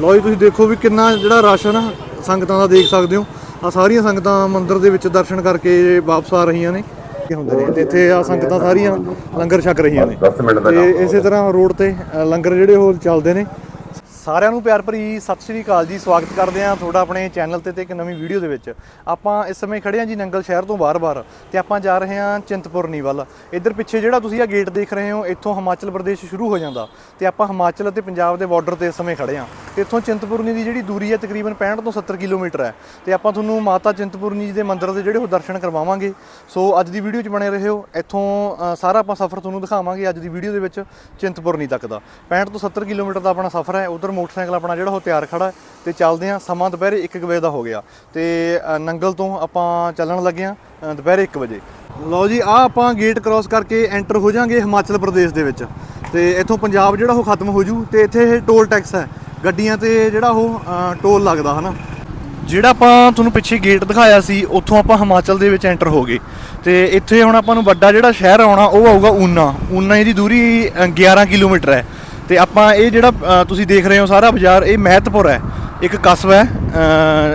ਲਓ ਜੀ ਤੁਸੀਂ ਦੇਖੋ ਵੀ ਕਿੰਨਾ ਜਿਹੜਾ ਰਸ਼ ਹੈ ਨਾ ਸੰਗਤਾਂ ਦਾ ਦੇਖ ਸਕਦੇ ਹੋ। ਆ ਸਾਰੀਆਂ ਸੰਗਤਾਂ ਮੰਦਿਰ ਦੇ ਵਿੱਚ ਦਰਸ਼ਨ ਕਰਕੇ ਵਾਪਸ ਆ ਰਹੀਆਂ ਨੇ। ਇਹ ਹੁੰਦੇ ਨੇ। ਤੇ ਇੱਥੇ ਆ ਸੰਗਤਾਂ ਸਾਰੀਆਂ ਲੰਗਰ ਛਕ ਰਹੀਆਂ ਨੇ। 10 ਮਿੰਟ ਦਾ ਤੇ ਇਸੇ ਤਰ੍ਹਾਂ ਰੋਡ ਤੇ ਲੰਗਰ ਜਿਹੜੇ ਉਹ ਚੱਲਦੇ ਨੇ। ਸਾਰਿਆਂ ਨੂੰ ਪਿਆਰ ਭਰੀ ਸਤਿ ਸ਼੍ਰੀ ਅਕਾਲ ਜੀ। ਸਵਾਗਤ ਕਰਦੇ ਹਾਂ ਤੁਹਾਡਾ ਆਪਣੇ ਚੈਨਲ ਤੇ ਤੇ ਇੱਕ ਨਵੀਂ ਵੀਡੀਓ ਦੇ ਵਿੱਚ। ਆਪਾਂ ਇਸ ਸਮੇਂ ਖੜੇ ਹਾਂ ਜੀ ਨੰਗਲ ਸ਼ਹਿਰ ਤੋਂ ਬਾਹਰ-ਬਾਹਰ ਤੇ ਆਪਾਂ ਜਾ ਰਹੇ ਹਾਂ ਚਿੰਤਪੁਰਨੀ ਵੱਲ ਇੱਧਰ ਪਿੱਛੇ ਜਿਹੜਾ ਤੁਸੀਂ ਆ ਗੇਟ ਦੇਖ ਰਹੇ ਹੋ, ਇੱਥੋਂ ਹਿਮਾਚਲ ਪ੍ਰਦੇਸ਼ ਸ਼ੁਰੂ ਹੋ ਜਾਂਦਾ ਤੇ ਆਪਾਂ ਹਿਮਾਚਲ ਅਤੇ ਪੰਜਾਬ ਦੇ ਬਾਰਡਰ ਤੇ ਇਸ ਸਮੇਂ ਖੜੇ ਹਾਂ। ਤੇ ਇੱਥੋਂ ਚਿੰਤਪੁਰਨੀ ਦੀ ਜਿਹੜੀ ਦੂਰੀ ਹੈ ਤਕਰੀਬਨ 65 ਤੋਂ 70 ਕਿਲੋਮੀਟਰ ਹੈ। ਤੇ ਆਪਾਂ ਤੁਹਾਨੂੰ ਮਾਤਾ ਚਿੰਤਪੁਰਨੀ ਜੀ ਦੇ ਮੰਦਿਰ ਦੇ ਜਿਹੜੇ ਉਹ ਦਰਸ਼ਨ ਕਰਵਾਵਾਂਗੇ। ਸੋ ਅੱਜ ਦੀ ਵੀਡੀਓ 'ਚ ਬਣੇ ਰਹੋ। ਇੱਥੋਂ ਸਾਰਾ ਆਪਾਂ ਸਫ਼ਰ ਤੁਹਾਨੂੰ ਦਿਖਾਵਾਂਗੇ ਅੱਜ ਦੀ ਵੀਡੀਓ ਦੇ ਵਿੱਚ ਚਿੰਤਪੁਰਨੀ ਤੱਕ ਦਾ। 65 ਤੋਂ 70 ਕਿਲੋਮੀਟਰ ਦਾ ਆਪਣਾ ਸਫ਼ਰ ਹੈ। ਉਧਰ ਮੋਟਰਸਾਈਕਲ ਆਪਣਾ ਜਿਹੜਾ ਉਹ ਤਿਆਰ ਖੜਾ ਹੈ ਤੇ ਚੱਲਦੇ ਹਾਂ ਸਮਾਂ ਦੁਪਹਿਰੇ 1 ਵਜੇ ਦਾ ਹੋ ਗਿਆ। ਤੇ ਨੰਗਲ ਤੋਂ ਆਪਾਂ ਚੱਲਣ ਲੱਗੇ ਹਾਂ ਦੁਪਹਿਰੇ 1 ਵਜੇ। ਲਓ ਜੀ ਆ ਆਪਾਂ ਗੇਟ ਕ੍ਰਾਸ ਕਰਕੇ ਐਂਟਰ ਹੋ ਜਾਾਂਗੇ ਹਿਮਾਚਲ ਪ੍ਰਦੇਸ਼ ਦੇ ਵਿੱਚ। ਤੇ ਇੱਥੋਂ ਪੰਜਾਬ ਜਿਹੜਾ ਉਹ ਖਤਮ ਹੋ ਜੂ ਤੇ ਇੱਥੇ ਇਹ ਟੋਲ ਟੈਕਸ ਹੈ। ਗੱਡੀਆਂ ਤੇ ਜਿਹੜਾ ਉਹ ਟੋਲ ਲੱਗਦਾ ਹਨਾ? ਜਿਹੜਾ ਆਪਾਂ ਤੁਹਾਨੂੰ ਪਿੱਛੇ ਗੇਟ ਦਿਖਾਇਆ ਸੀ ਉੱਥੋਂ ਆਪਾਂ ਹਿਮਾਚਲ ਦੇ ਵਿੱਚ ਐਂਟਰ ਹੋ ਗਏ। ਤੇ ਇੱਥੇ ਹੁਣ ਆਪਾਂ ਨੂੰ ਵੱਡਾ ਜਿਹੜਾ ਸ਼ਹਿਰ ਆਉਣਾ ਉਹ ਆਊਗਾ ਊਨਾ। ਊਨਾ ਇਹਦੀ ਦੂਰੀ ਅ, 11 ਕਿਲੋਮੀਟਰ ਹੈ। ਤੇ ਆਪਾਂ ਇਹ ਜਿਹੜਾ ਤੁਸੀਂ ਦੇਖ ਰਹੇ ਹੋ ਸਾਰਾ ਬਾਜ਼ਾਰ ਇਹ ਮਹਿਤਪੁਰ ਹੈ। ਇੱਕ ਕਸਬਾ ਹੈ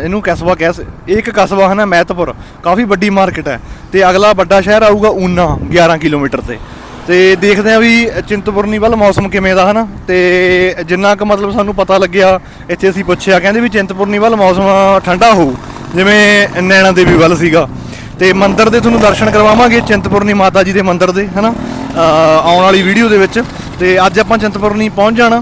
ਇਹਨੂੰ ਕਸਬਾ ਕਹਿ ਸ- ਇਹ ਇੱਕ ਕਸਬਾ ਹੈ ਨਾ ਮਹਿਤਪੁਰ। ਕਾਫੀ ਵੱਡੀ ਮਾਰਕੀਟ ਹੈ ਤੇ ਅਗਲਾ ਵੱਡਾ ਸ਼ਹਿਰ ਆਊਗਾ ਊਨਾ 11 ਕਿਲੋਮੀਟਰ ਤੇ। ਤੇ ਦੇਖਦੇ ਆ ਵੀ ਚਿੰਤਪੁਰਨੀ ਵੱਲ ਮੌਸਮ ਕਿਵੇਂ ਦਾ ਹਨਾ? ਤੇ ਜਿੰਨਾ ਕੁ ਮਤਲਬ ਸਾਨੂੰ ਪਤਾ ਲੱਗਿਆ ਇੱਥੇ ਅਸੀਂ ਪੁੱਛਿਆ ਕਹਿੰਦੇ ਵੀ ਚਿੰਤਪੁਰਨੀ ਵੱਲ ਮੌਸਮ ਠੰਡਾ ਹੋਊ ਜਿਵੇਂ ਨੈਣਾ ਦੇਵੀ ਵੱਲ ਸੀਗਾ। ਤੇ ਮੰਦਿਰ ਦੇ ਤੁਹਾਨੂੰ ਦਰਸ਼ਨ ਕਰਵਾਵਾਂਗੇ ਚਿੰਤਪੁਰਨੀ ਮਾਤਾ ਜੀ ਦੇ ਮੰਦਿਰ ਦੇ ਹਨਾ? ਅ, ਆਉਣ ਵਾਲੀ ਵੀਡੀਓ ਦੇ ਵਿੱਚ। ਤੇ ਅੱਜ ਆਪਾਂ ਚਿੰਤਪੁਰਨੀ ਪਹੁੰਚ ਜਾਣਾ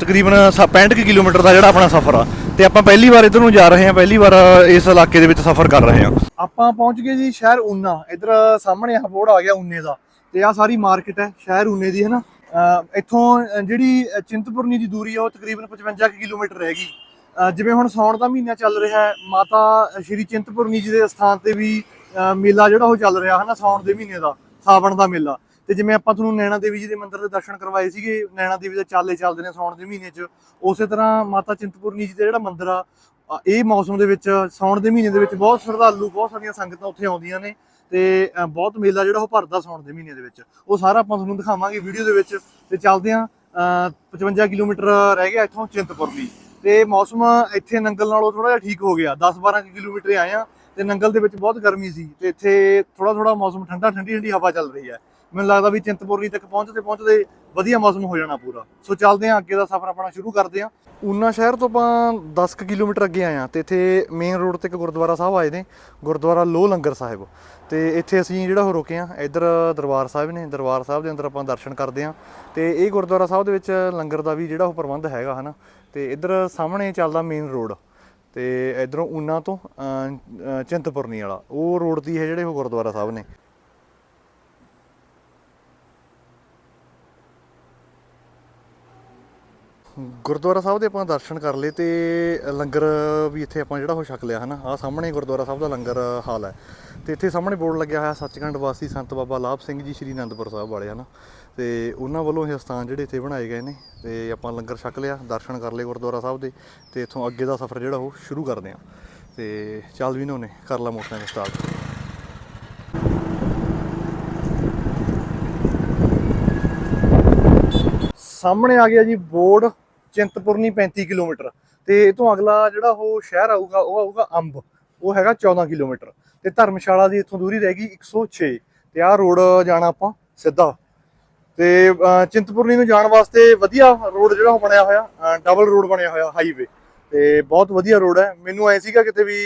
ਤਕਰੀਬਨ ਸ- 65 ਕੁ ਕਿਲੋਮੀਟਰ ਦਾ ਜਿਹੜਾ ਆਪਣਾ ਸਫ਼ਰ ਆ। ਤੇ ਆਪਾਂ ਪਹਿਲੀ ਵਾਰ ਇਧਰ ਨੂੰ ਜਾ ਰਹੇ ਹਾਂ, ਪਹਿਲੀ ਵਾਰ ਇਸ ਇਲਾਕੇ ਦੇ ਵਿੱਚ ਸਫ਼ਰ ਕਰ ਰਹੇ ਹਾਂ। ਆਪਾਂ ਪਹੁੰਚ ਗਏ ਜੀ ਸ਼ਹਿਰ ਊਨਾ। ਇਧਰ ਸਾਹਮਣੇ ਆ ਬੋਰਡ ਆ ਗਿਆ ਊਨੇ ਦਾ। ਤੇ ਆ ਸਾਰੀ ਮਾਰਕੀਟ ਹੈ, ਸ਼ਹਿਰ ਊਨੇ ਦੀ ਹੈ ਨਾ ਇੱਥੋਂ ਜਿਹੜੀ ਚਿੰਤਪੁਰਨੀ ਦੀ ਦੂਰੀ ਆ, ਉਹ ਤਕਰੀਬਨ 55 ਕੁ ਕਿਲੋਮੀਟਰ ਰਹਿ ਗਈ। ਜਿਵੇਂ ਹੁਣ ਸਾਉਣ ਦਾ ਮਹੀਨਾ ਚੱਲ ਰਿਹਾ ਹੈ, ਮਾਤਾ ਸ਼੍ਰੀ ਚਿੰਤਪੁਰਨੀ ਜੀ ਦੇ ਸਥਾਨ ਤੇ ਵੀ ਮੇਲਾ ਜਿਹੜਾ ਉਹ ਚੱਲ ਰਿਹਾ ਹੈ ਨਾ ਸਾਉਣ ਦੇ ਮਹੀਨੇ ਦਾ, ਸਾਵਣ ਦਾ ਮੇਲਾ। ਤੇ ਜਿਵੇਂ ਆਪਾਂ ਤੁਹਾਨੂੰ ਨੈਣਾ ਦੇਵੀ ਜੀ ਦੇ ਮੰਦਿਰ ਦੇ ਦਰਸ਼ਨ ਕਰਵਾਏ ਸੀਗੇ ਨੈਣਾ ਦੇਵੀ ਦੇ ਚਾਲੇ ਚੱਲਦੇ ਨੇ ਸਾਉਣ ਦੇ ਮਹੀਨੇ 'ਚ ਉਸੇ ਤਰ੍ਹਾਂ ਮਾਤਾ ਚਿੰਤਪੁਰਨੀ ਜੀ ਦਾ ਜਿਹੜਾ ਮੰਦਿਰ ਆ ਇਹ ਮੌਸਮ ਦੇ ਵਿੱਚ ਸਾਉਣ ਦੇ ਮਹੀਨੇ ਦੇ ਵਿੱਚ ਬਹੁਤ ਸ਼ਰਧਾਲੂ ਬਹੁਤ ਸਾਰੀਆਂ ਸੰਗਤਾਂ ਉੱਥੇ ਆਉਂਦੀਆਂ ਨੇ ਤੇ ਬਹੁਤ ਮੇਲਾ ਜਿਹੜਾ ਉਹ ਭਰਦਾ ਸਾਉਣ ਦੇ ਮਹੀਨੇ ਦੇ ਵਿੱਚ। ਉਹ ਸਾਰਾ ਆਪਾਂ ਤੁਹਾਨੂੰ ਦਿਖਾਵਾਂਗੇ ਵੀਡੀਓ ਦੇ ਵਿੱਚ ਤੇ ਚੱਲਦੇ ਆਂ ਅ, 55 ਕਿਲੋਮੀਟਰ ਰਹਿ ਗਿਆ ਇੱਥੋਂ ਚਿੰਤਪੁਰਨੀ। ਤੇ ਮੌਸਮ ਇੱਥੇ ਨੰਗਲ ਨਾਲੋਂ ਥੋੜਾ ਜਿਹਾ ਠੀਕ ਹੋ ਗਿਆ 10-12 ਕਿਲੋਮੀਟਰ ਆਏ ਆ ਤੇ ਨੰਗਲ ਦੇ ਵਿੱਚ ਬਹੁਤ ਗਰਮੀ ਸੀ ਤੇ ਇੱਥੇ ਥੋੜਾ ਥੋੜਾ ਮੌਸਮ ਠੰਡਾ ਠੰਡੀ ਠੰਡੀ ਹਵਾ ਚੱਲ ਰਹੀ ਹੈ। ਮੈਨੂੰ ਲੱਗਦਾ ਵੀ ਚਿੰਤਪੁਰਨੀ ਤੱਕ ਪਹੁੰਚਦੇ ਪਹੁੰਚਦੇ ਵਧੀਆ ਮੌਸਮ ਹੋ ਜਾਣਾ ਪੂਰਾ। ਸੋ ਚੱਲਦੇ ਆਂ ਅੱਗੇ ਦਾ ਸਫ਼ਰ, ਆਪਣਾ ਸ਼ੁਰੂ ਕਰਦੇ ਆਂ ਊਨਾ ਸ਼ਹਿਰ ਤੋਂ ਆਪਾਂ 10 ਕਿਲੋਮੀਟਰ ਅੱਗੇ ਆਏ ਆਂ ਤੇ ਇੱਥੇ ਮੇਨ ਰੋਡ ਤੇ ਇੱਕ ਗੁਰਦੁਆਰਾ ਸਾਹਿਬ ਆਏ ਨੇ, ਗੁਰਦੁਆਰਾ ਲੋਹ ਲੰਗਰ ਸਾਹਿਬ। ਤੇ ਇੱਥੇ ਅਸੀਂ ਜਿਹੜਾ ਉਹ ਰੁਕੇ ਆਂ ਇੱਧਰ ਦਰਬਾਰ ਸਾਹਿਬ ਨੇ, ਦਰਬਾਰ ਸਾਹਿਬ ਦੇ ਅੰਦਰ ਆਪਾਂ ਦਰਸ਼ਨ ਕਰਦੇ ਆਂ ਤੇ ਇਹ ਗੁਰਦੁਆਰਾ ਸਾਹਿਬ ਦੇ ਵਿੱਚ ਲੰਗਰ ਦਾ ਵੀ ਜਿਹੜਾ ਉਹ ਪ੍ਰਬੰਧ ਹੈਗਾ, ਹਨਾ। ਤੇ ਇੱਧਰ ਸਾਹਮਣੇ ਚੱਲਦਾ ਮੇਨ ਰੋਡ ਤੇ ਇਧਰੋਂ ਊਨਾ ਤੋਂ ਚਿੰਤਪੁਰਨੀ ਵਾਲਾ। ਉਹ ਰੋਡ ਦੀ ਹੈ ਜਿਹੜੇ ਉਹ ਗੁਰਦੁਆਰਾ ਸਾਹਿਬ ਨੇ। ਗੁਰਦੁਆਰਾ ਸਾਹਿਬ ਦੇ ਆਪਾਂ ਦਰਸ਼ਨ ਕਰ ਲਏ ਤੇ ਲੰਗਰ ਵੀ ਇੱਥੇ ਆਪਾਂ ਜਿਹੜਾ ਉਹ ਛਕ ਲਿਆ ਹਨਾ। ਆ ਸਾਹਮਣੇ ਗੁਰਦੁਆਰਾ ਸਾਹਿਬ ਦਾ ਲੰਗਰ ਹਾਲ ਹੈ। ਤੇ ਇੱਥੇ ਸਾਹਮਣੇ ਬੋਰਡ ਲੱਗਿਆ ਹੋਇਆ ਸੱਚਖੰਡ ਵਾਸੀ ਸੰਤ ਬਾਬਾ ਲਾਭ ਸਿੰਘ ਜੀ ਸ਼੍ਰੀ ਅਨੰਦਪੁਰ ਸਾਹਿਬ ਵਾਲੇ ਹਨਾ। ਤੇ ਉਹਨਾਂ ਵੱਲੋਂ ਇਹ ਸਥਾਨ ਜਿਹੜੇ ਇੱਥੇ ਬਣਾਏ ਗਏ ਨੇ ਤੇ ਆਪਾਂ ਲੰਗਰ ਛਕ ਲਿਆ, ਦਰਸ਼ਨ ਕਰ ਲਏ ਗੁਰਦੁਆਰਾ ਸਾਹਿਬ ਦੇ ਤੇ ਇੱਥੋਂ ਅੱਗੇ ਦਾ ਸਫ਼ਰ ਜਿਹੜਾ ਉਹ ਸ਼ੁਰੂ ਕਰਦੇ ਹਾਂ। ਤੇ ਚੱਲ ਵੀ ਨਾ ਉਹਨੇ ਕਰ ਲਾ ਮੋਟਰਸਾਈਕਲ ਸਟਾਰਟ। ਸਾਹਮਣੇ ਆ ਗਿਆ ਜੀ ਬੋਰਡ। ਚਿੰਤਪੁਰਨੀ 35 ਕਿਲੋਮੀਟਰ। ਤੇ ਇਹ ਤੋਂ ਅਗਲਾ ਜਿਹੜਾ ਉਹ ਸ਼ਹਿਰ ਆਊਗਾ ਉਹ ਆਊਗਾ ਅੰਬ। ਉਹ ਹੈਗਾ 14 ਕਿਲੋਮੀਟਰ। ਤੇ ਧਰਮਸ਼ਾਲਾ ਦੀ ਇੱਥੋਂ ਦੂਰੀ ਰਹਿ ਗਈ 106 ਤੇ ਆਹ ਰੋਡ ਜਾਣਾ ਆਪਾਂ ਸਿੱਧਾ। ਤੇ ਚਿੰਤਪੁਰਨੀ ਨੂੰ ਜਾਣ ਵਾਸਤੇ ਵਧੀਆ ਰੋਡ ਜਿਹੜਾ ਉਹ ਬਣਿਆ ਹੋਇਆ ਡਬਲ ਰੋਡ ਬਣਿਆ ਹੋਇਆ ਹਾਈਵੇ ਤੇ ਬਹੁਤ ਵਧੀਆ ਰੋਡ ਹੈ। ਮੈਨੂੰ ਐ ਸੀਗਾ ਕਿਤੇ ਵੀ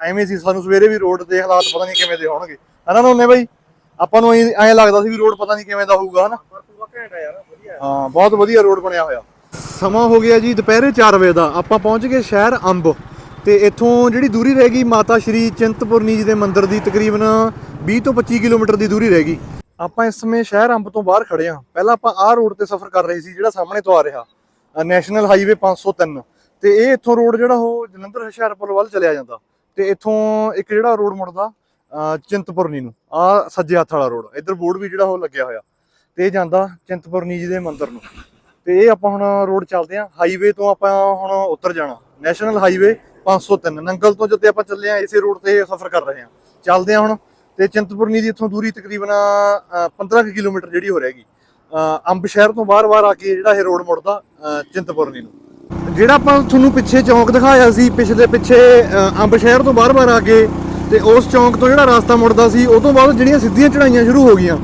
ਐਵੇਂ ਸੀ ਸਾਨੂੰ ਸਵੇਰੇ ਵੀ ਰੋਡ ਦੇ ਹਾਲਾਤ ਪਤਾ ਨਹੀਂ ਕਿਵੇਂ ਦੇ ਹੋਣਗੇ। ਹਨਾ ਨਾ ਉਹਨੇ ਬਾਈ? ਆਪਾਂ ਨੂੰ ਐਂ ਲੱਗਦਾ ਸੀ ਵੀ ਰੋਡ ਪਤਾ ਨਹੀਂ ਕਿਵੇਂ ਦਾ ਹੋਊਗਾ ਹਨਾ ਹਾਂ ਬਹੁਤ ਵਧੀਆ ਰੋਡ ਬਣਿਆ ਹੋਇਆ। ਸਮਾਂ ਹੋ ਗਿਆ ਜੀ, ਦੁਪਹਿਰੇ 4 ਵਜੇ ਦਾ। ਆਪਾਂ ਪਹੁੰਚ ਗਏ ਸ਼ਹਿਰ ਅੰਬ ਤੇ ਇੱਥੋਂ ਜਿਹੜੀ ਦੂਰੀ ਰਹਿ ਗਈ ਮਾਤਾ ਸ਼੍ਰੀ ਚਿੰਤਪੁਰਨੀ ਜੀ ਦੇ ਮੰਦਿਰ ਦੀ, ਤਕਰੀਬਨ 20 ਤੋਂ 25 ਕਿਲੋਮੀਟਰ ਦੀ ਦੂਰੀ ਰਹਿ ਗਈ। ਆਪਾਂ ਇਸ ਸਮੇਂ ਸ਼ਹਿਰ ਅੰਬ ਤੋਂ ਬਾਹਰ ਖੜੇ ਆ ਪਹਿਲਾਂ ਆਪਾਂ ਆਹ ਰੋਡ ਤੇ ਸਫ਼ਰ ਕਰ ਰਹੇ ਸੀ, ਜਿਹੜਾ ਸਾਹਮਣੇ ਤੋਂ ਆ ਰਿਹਾ। ਨੈਸ਼ਨਲ ਹਾਈਵੇ 503 ਤੇ ਇਹ ਇੱਥੋਂ ਰੋਡ ਜਿਹੜਾ ਉਹ ਜਲੰਧਰ ਹੁਸ਼ਿਆਰਪੁਰ ਵੱਲ ਚਲਿਆ ਜਾਂਦਾ। ਤੇ ਇੱਥੋਂ ਇੱਕ ਜਿਹੜਾ ਰੋਡ ਮੁੜਦਾ ਚਿੰਤਪੁਰਨੀ ਨੂੰ। ਆ ਸੱਜੇ ਹੱਥ ਵਾਲਾ ਰੋਡ ਇੱਧਰ ਬੋਰਡ ਵੀ ਜਿਹੜਾ ਉਹ ਲੱਗਿਆ ਹੋਇਆ। ਤੇ ਇਹ ਜਾਂਦਾ ਚਿੰਤਪੁਰਨੀ ਜੀ ਦੇ ਮੰਦਿਰ ਨੂੰ। ਤੇ ਇਹ ਆਪਾਂ ਹੁਣ ਰੋਡ ਚੱਲਦੇ ਆ ਹਾਈਵੇ ਤੋਂ ਆਪਾਂ ਹੁਣ ਉੱਤਰ ਜਾਣਾ। ਨੈਸ਼ਨਲ ਹਾਈਵੇ 503 ਨੰਗਲ ਤੋਂ ਜਿੱਤੇ ਆਪਾਂ ਚੱਲੇ ਆ ਇਸੇ ਰੋਡ ਤੇ ਸਫ਼ਰ ਕਰ ਰਹੇ ਆ ਚੱਲਦੇ ਆ ਹੁਣ ਤੇ ਚਿੰਤਪੁਰਨੀ ਦੀ ਇੱਥੋਂ ਦੂਰੀ ਤਕਰੀਬਨ ਅ, 15 ਕੁ ਕਿਲੋਮੀਟਰ ਜਿਹੜੀ ਹੋ ਰਹੇਗੀ। ਅੰਬ ਸ਼ਹਿਰ ਤੋਂ ਬਾਹਰ-ਬਾਹਰ ਆ ਕੇ ਜਿਹੜਾ ਇਹ ਰੋਡ ਮੁੜਦਾ ਚਿੰਤਪੁਰਨੀ ਨੂੰ। ਜਿਹੜਾ ਆਪਾਂ ਤੁਹਾਨੂੰ ਪਿੱਛੇ ਚੌਂਕ ਦਿਖਾਇਆ ਸੀ ਪਿਛਲੇ ਪਿੱਛੇ ਅੰਬ ਸ਼ਹਿਰ ਤੋਂ ਬਾਹਰ-ਬਾਹਰ ਆ ਕੇ ਤੇ ਉਸ ਚੌਂਕ ਤੋਂ ਜਿਹੜਾ ਰਸਤਾ ਮੁੜਦਾ ਸੀ ਉਹ ਤੋਂ ਬਾਅਦ ਜਿਹੜੀਆਂ ਸਿੱਧੀਆਂ ਚੜਾਈਆਂ ਸ਼ੁਰੂ ਹੋ ਗਈਆਂ।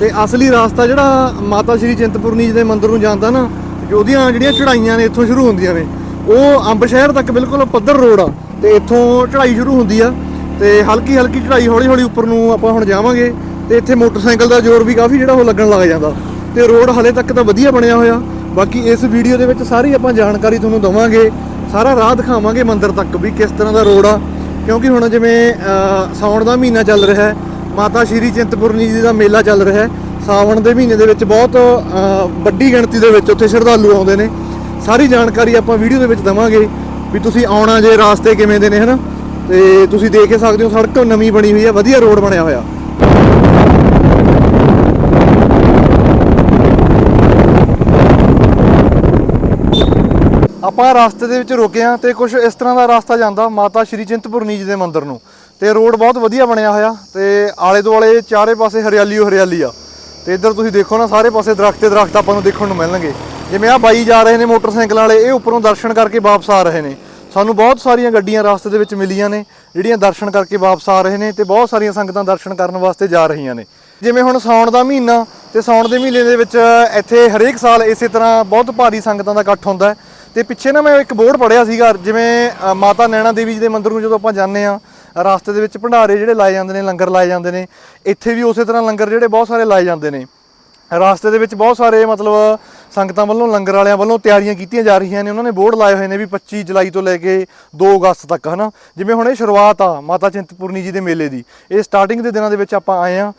ਤੇ ਅਸਲੀ ਰਸਤਾ ਜਿਹੜਾ ਮਾਤਾ ਸ਼੍ਰੀ ਚਿੰਤਪੁਰਨੀ ਜੀ ਦੇ ਮੰਦਿਰ ਨੂੰ ਜਾਂਦਾ ਨਾ, ਤੇ ਉਹਦੀਆਂ ਜਿਹੜੀਆਂ ਚੜਾਈਆਂ ਨੇ ਇੱਥੋਂ ਸ਼ੁਰੂ ਹੁੰਦੀਆਂ ਨੇ, ਉਹ ਅੰਬ ਸ਼ਹਿਰ ਤੱਕ ਬਿਲਕੁਲ ਪੱਧਰ ਰੋਡ ਆ, ਤੇ ਇੱਥੋਂ ਚੜਾਈ ਸ਼ੁਰੂ ਹੁੰਦੀ ਆ, ਤੇ ਹਲਕੀ ਹਲਕੀ ਚੜਾਈ ਹੌਲੀ ਹੌਲੀ ਉੱਪਰ ਨੂੰ ਆਪਾਂ ਹੁਣ ਜਾਵਾਂਗੇ, ਤੇ ਇੱਥੇ ਮੋਟਰਸਾਈਕਲ ਦਾ ਜ਼ੋਰ ਵੀ ਕਾਫੀ ਜਿਹੜਾ ਉਹ ਲੱਗਣ ਲੱਗ ਜਾਂਦਾ, ਤੇ ਰੋਡ ਹਲੇ ਤੱਕ ਤਾਂ ਵਧੀਆ ਬਣਿਆ ਹੋਇਆ, ਬਾਕੀ ਇਸ ਵੀਡੀਓ ਦੇ ਵਿੱਚ ਸਾਰੀ ਆਪਾਂ ਜਾਣਕਾਰੀ ਤੁਹਾਨੂੰ ਦਵਾਂਗੇ, ਸਾਰਾ ਰਾਹ ਦਿਖਾਵਾਂਗੇ ਮੰਦਿਰ ਤੱਕ ਵੀ ਕਿਸ ਤਰ੍ਹਾਂ ਦਾ ਰੋਡ ਆ, ਕਿਉਂਕਿ ਹੁਣ ਜਿਵੇਂ ਸਾਉਣ ਦਾ ਮਹੀਨਾ ਚੱਲ ਰਿਹਾ ਹੈ ਮਾਤਾ ਸ਼੍ਰੀ ਚਿੰਤਪੁਰਨੀ ਜੀ ਦਾ ਮੇਲਾ ਚੱਲ ਰਿਹਾ ਹੈ। ਸਾਵਣ ਦੇ ਮਹੀਨੇ ਦੇ ਵਿੱਚ ਬਹੁਤ ਵੱਡੀ ਗਿਣਤੀ ਦੇ ਵਿੱਚ ਉੱਥੇ ਸ਼ਰਧਾਲੂ ਆਉਂਦੇ ਨੇ। ਸਾਰੀ ਜਾਣਕਾਰੀ ਆਪਾਂ ਵੀਡੀਓ ਦੇ ਵਿੱਚ ਦਵਾਂਗੇ ਵੀ ਤੁਸੀਂ ਆਉਣਾ ਜੇ, ਰਾਸਤੇ ਕਿਵੇਂ ਦੇ ਨੇ, ਹਨਾ? ਤੇ ਤੁਸੀਂ ਦੇਖ ਕੇ ਸਕਦੇ ਹੋ, ਸੜਕ ਨਵੀਂ ਬਣੀ ਹੋਈ ਹੈ, ਵਧੀਆ ਰੋਡ ਬਣਿਆ ਹੋਇਆ। ਆਪਾਂ ਰਸਤੇ ਦੇ ਵਿੱਚ ਰੁਕੇ ਆ ਤੇ ਕੁਝ ਇਸ ਤਰ੍ਹਾਂ ਦਾ ਰਸਤਾ ਜਾਂਦਾ ਮਾਤਾ ਸ਼੍ਰੀ ਚਿੰਤਪੁਰਨੀ ਜੀ ਦੇ ਮੰਦਿਰ ਨੂੰ। ਤੇ ਰੋਡ ਬਹੁਤ ਵਧੀਆ ਬਣਿਆ ਹੋਇਆ ਤੇ ਆਲੇ ਦੁਆਲੇ ਚਾਰੇ ਪਾਸੇ ਹਰਿਆਲੀ ਓ ਹਰਿਆਲੀ ਆ। ਤੇ ਇੱਧਰ ਤੁਸੀਂ ਦੇਖੋ ਨਾ, ਸਾਰੇ ਪਾਸੇ ਦਰਖਤ ਤੇ ਦਰਖਤ ਆਪਾਂ ਨੂੰ ਦੇਖਣ ਨੂੰ ਮਿਲਣਗੇ। ਜਿਵੇਂ ਆ ਬਾਈ ਜਾ ਰਹੇ ਨੇ ਮੋਟਰਸਾਈਕਲ ਵਾਲੇ, ਇਹ ਉੱਪਰੋਂ ਦਰਸ਼ਨ ਕਰਕੇ ਵਾਪਸ ਆ ਰਹੇ ਨੇ। ਸਾਨੂੰ ਬਹੁਤ ਸਾਰੀਆਂ ਗੱਡੀਆਂ ਰਸਤੇ ਦੇ ਵਿੱਚ ਮਿਲੀਆਂ ਨੇ, ਜਿਹੜੀਆਂ ਦਰਸ਼ਨ ਕਰਕੇ ਵਾਪਸ ਆ ਰਹੇ ਨੇ ਤੇ ਬਹੁਤ ਸਾਰੀਆਂ ਸੰਗਤਾਂ ਦਰਸ਼ਨ ਕਰਨ ਵਾਸਤੇ ਜਾ ਰਹੀਆਂ ਨੇ। ਜਿਵੇਂ ਹੁਣ ਸਾਉਣ ਦਾ ਮਹੀਨਾ ਤੇ ਸਾਉਣ ਦੇ ਮਹੀਨੇ ਦੇ ਵਿੱਚ ਇੱਥੇ ਹਰੇਕ ਸਾਲ ਇਸੇ ਤਰ੍ਹਾਂ ਬਹੁਤ ਭਾਰੀ ਸੰਗਤਾਂ ਦਾ ਇਕੱਠ ਹੁੰਦਾ ਹੈ। ਤੇ ਪਿੱਛੇ ਨਾ ਮੈਂ ਇੱਕ ਬੋਰਡ ਪੜਿਆ ਸੀਗਾ, ਜਿਵੇਂ ਮਾਤਾ ਨੈਣਾ ਦੇਵੀ ਜੀ ਦੇ ਮੰਦਿਰ ਨੂੰ ਜਦੋਂ ਆਪਾਂ ਜਾਂਦੇ ਆ ਰਸਤੇ ਦੇ ਵਿੱਚ ਭੰਡਾਰੇ ਜਿਹੜੇ ਲਾਏ ਜਾਂਦੇ ਨੇ, ਲੰਗਰ ਲਾਏ ਜਾਂਦੇ ਨੇ, ਇੱਥੇ ਵੀ ਉਸੇ ਤਰ੍ਹਾਂ ਲੰਗਰ ਜਿਹੜੇ ਬਹੁਤ ਸਾਰੇ ਲਾਏ ਜਾਂਦੇ ਨੇ। ਰਾਸਤੇ ਦੇ ਵਿੱਚ ਬਹੁਤ ਸਾਰੇ ਮਤਲਬ ਸੰਗਤਾਂ ਵੱਲੋਂ, ਲੰਗਰ ਵਾਲਿਆਂ ਵੱਲੋਂ ਤਿਆਰੀਆਂ ਕੀਤੀਆਂ ਜਾ ਰਹੀਆਂ ਨੇ। ਉਹਨਾਂ ਨੇ ਬੋਰਡ ਲਾਏ ਹੋਏ ਨੇ ਵੀ 25 ਜੁਲਾਈ ਤੋਂ ਲੈ ਕੇ 2 ਅਗਸਤ ਤੱਕ, ਹਨਾ? ਜਿਵੇਂ ਹੁਣ ਇਹ ਸ਼ੁਰੂਆਤ ਆ ਮਾਤਾ ਚਿੰਤਪੁਰਨੀ ਜੀ ਦੇ ਮੇਲੇ ਦੀ। ਇਹ ਸਟਾਰਟਿੰਗ ਦੇ ਦਿਨਾਂ ਦੇ ਵਿੱਚ ਆਪਾਂ ਆਏ ਆ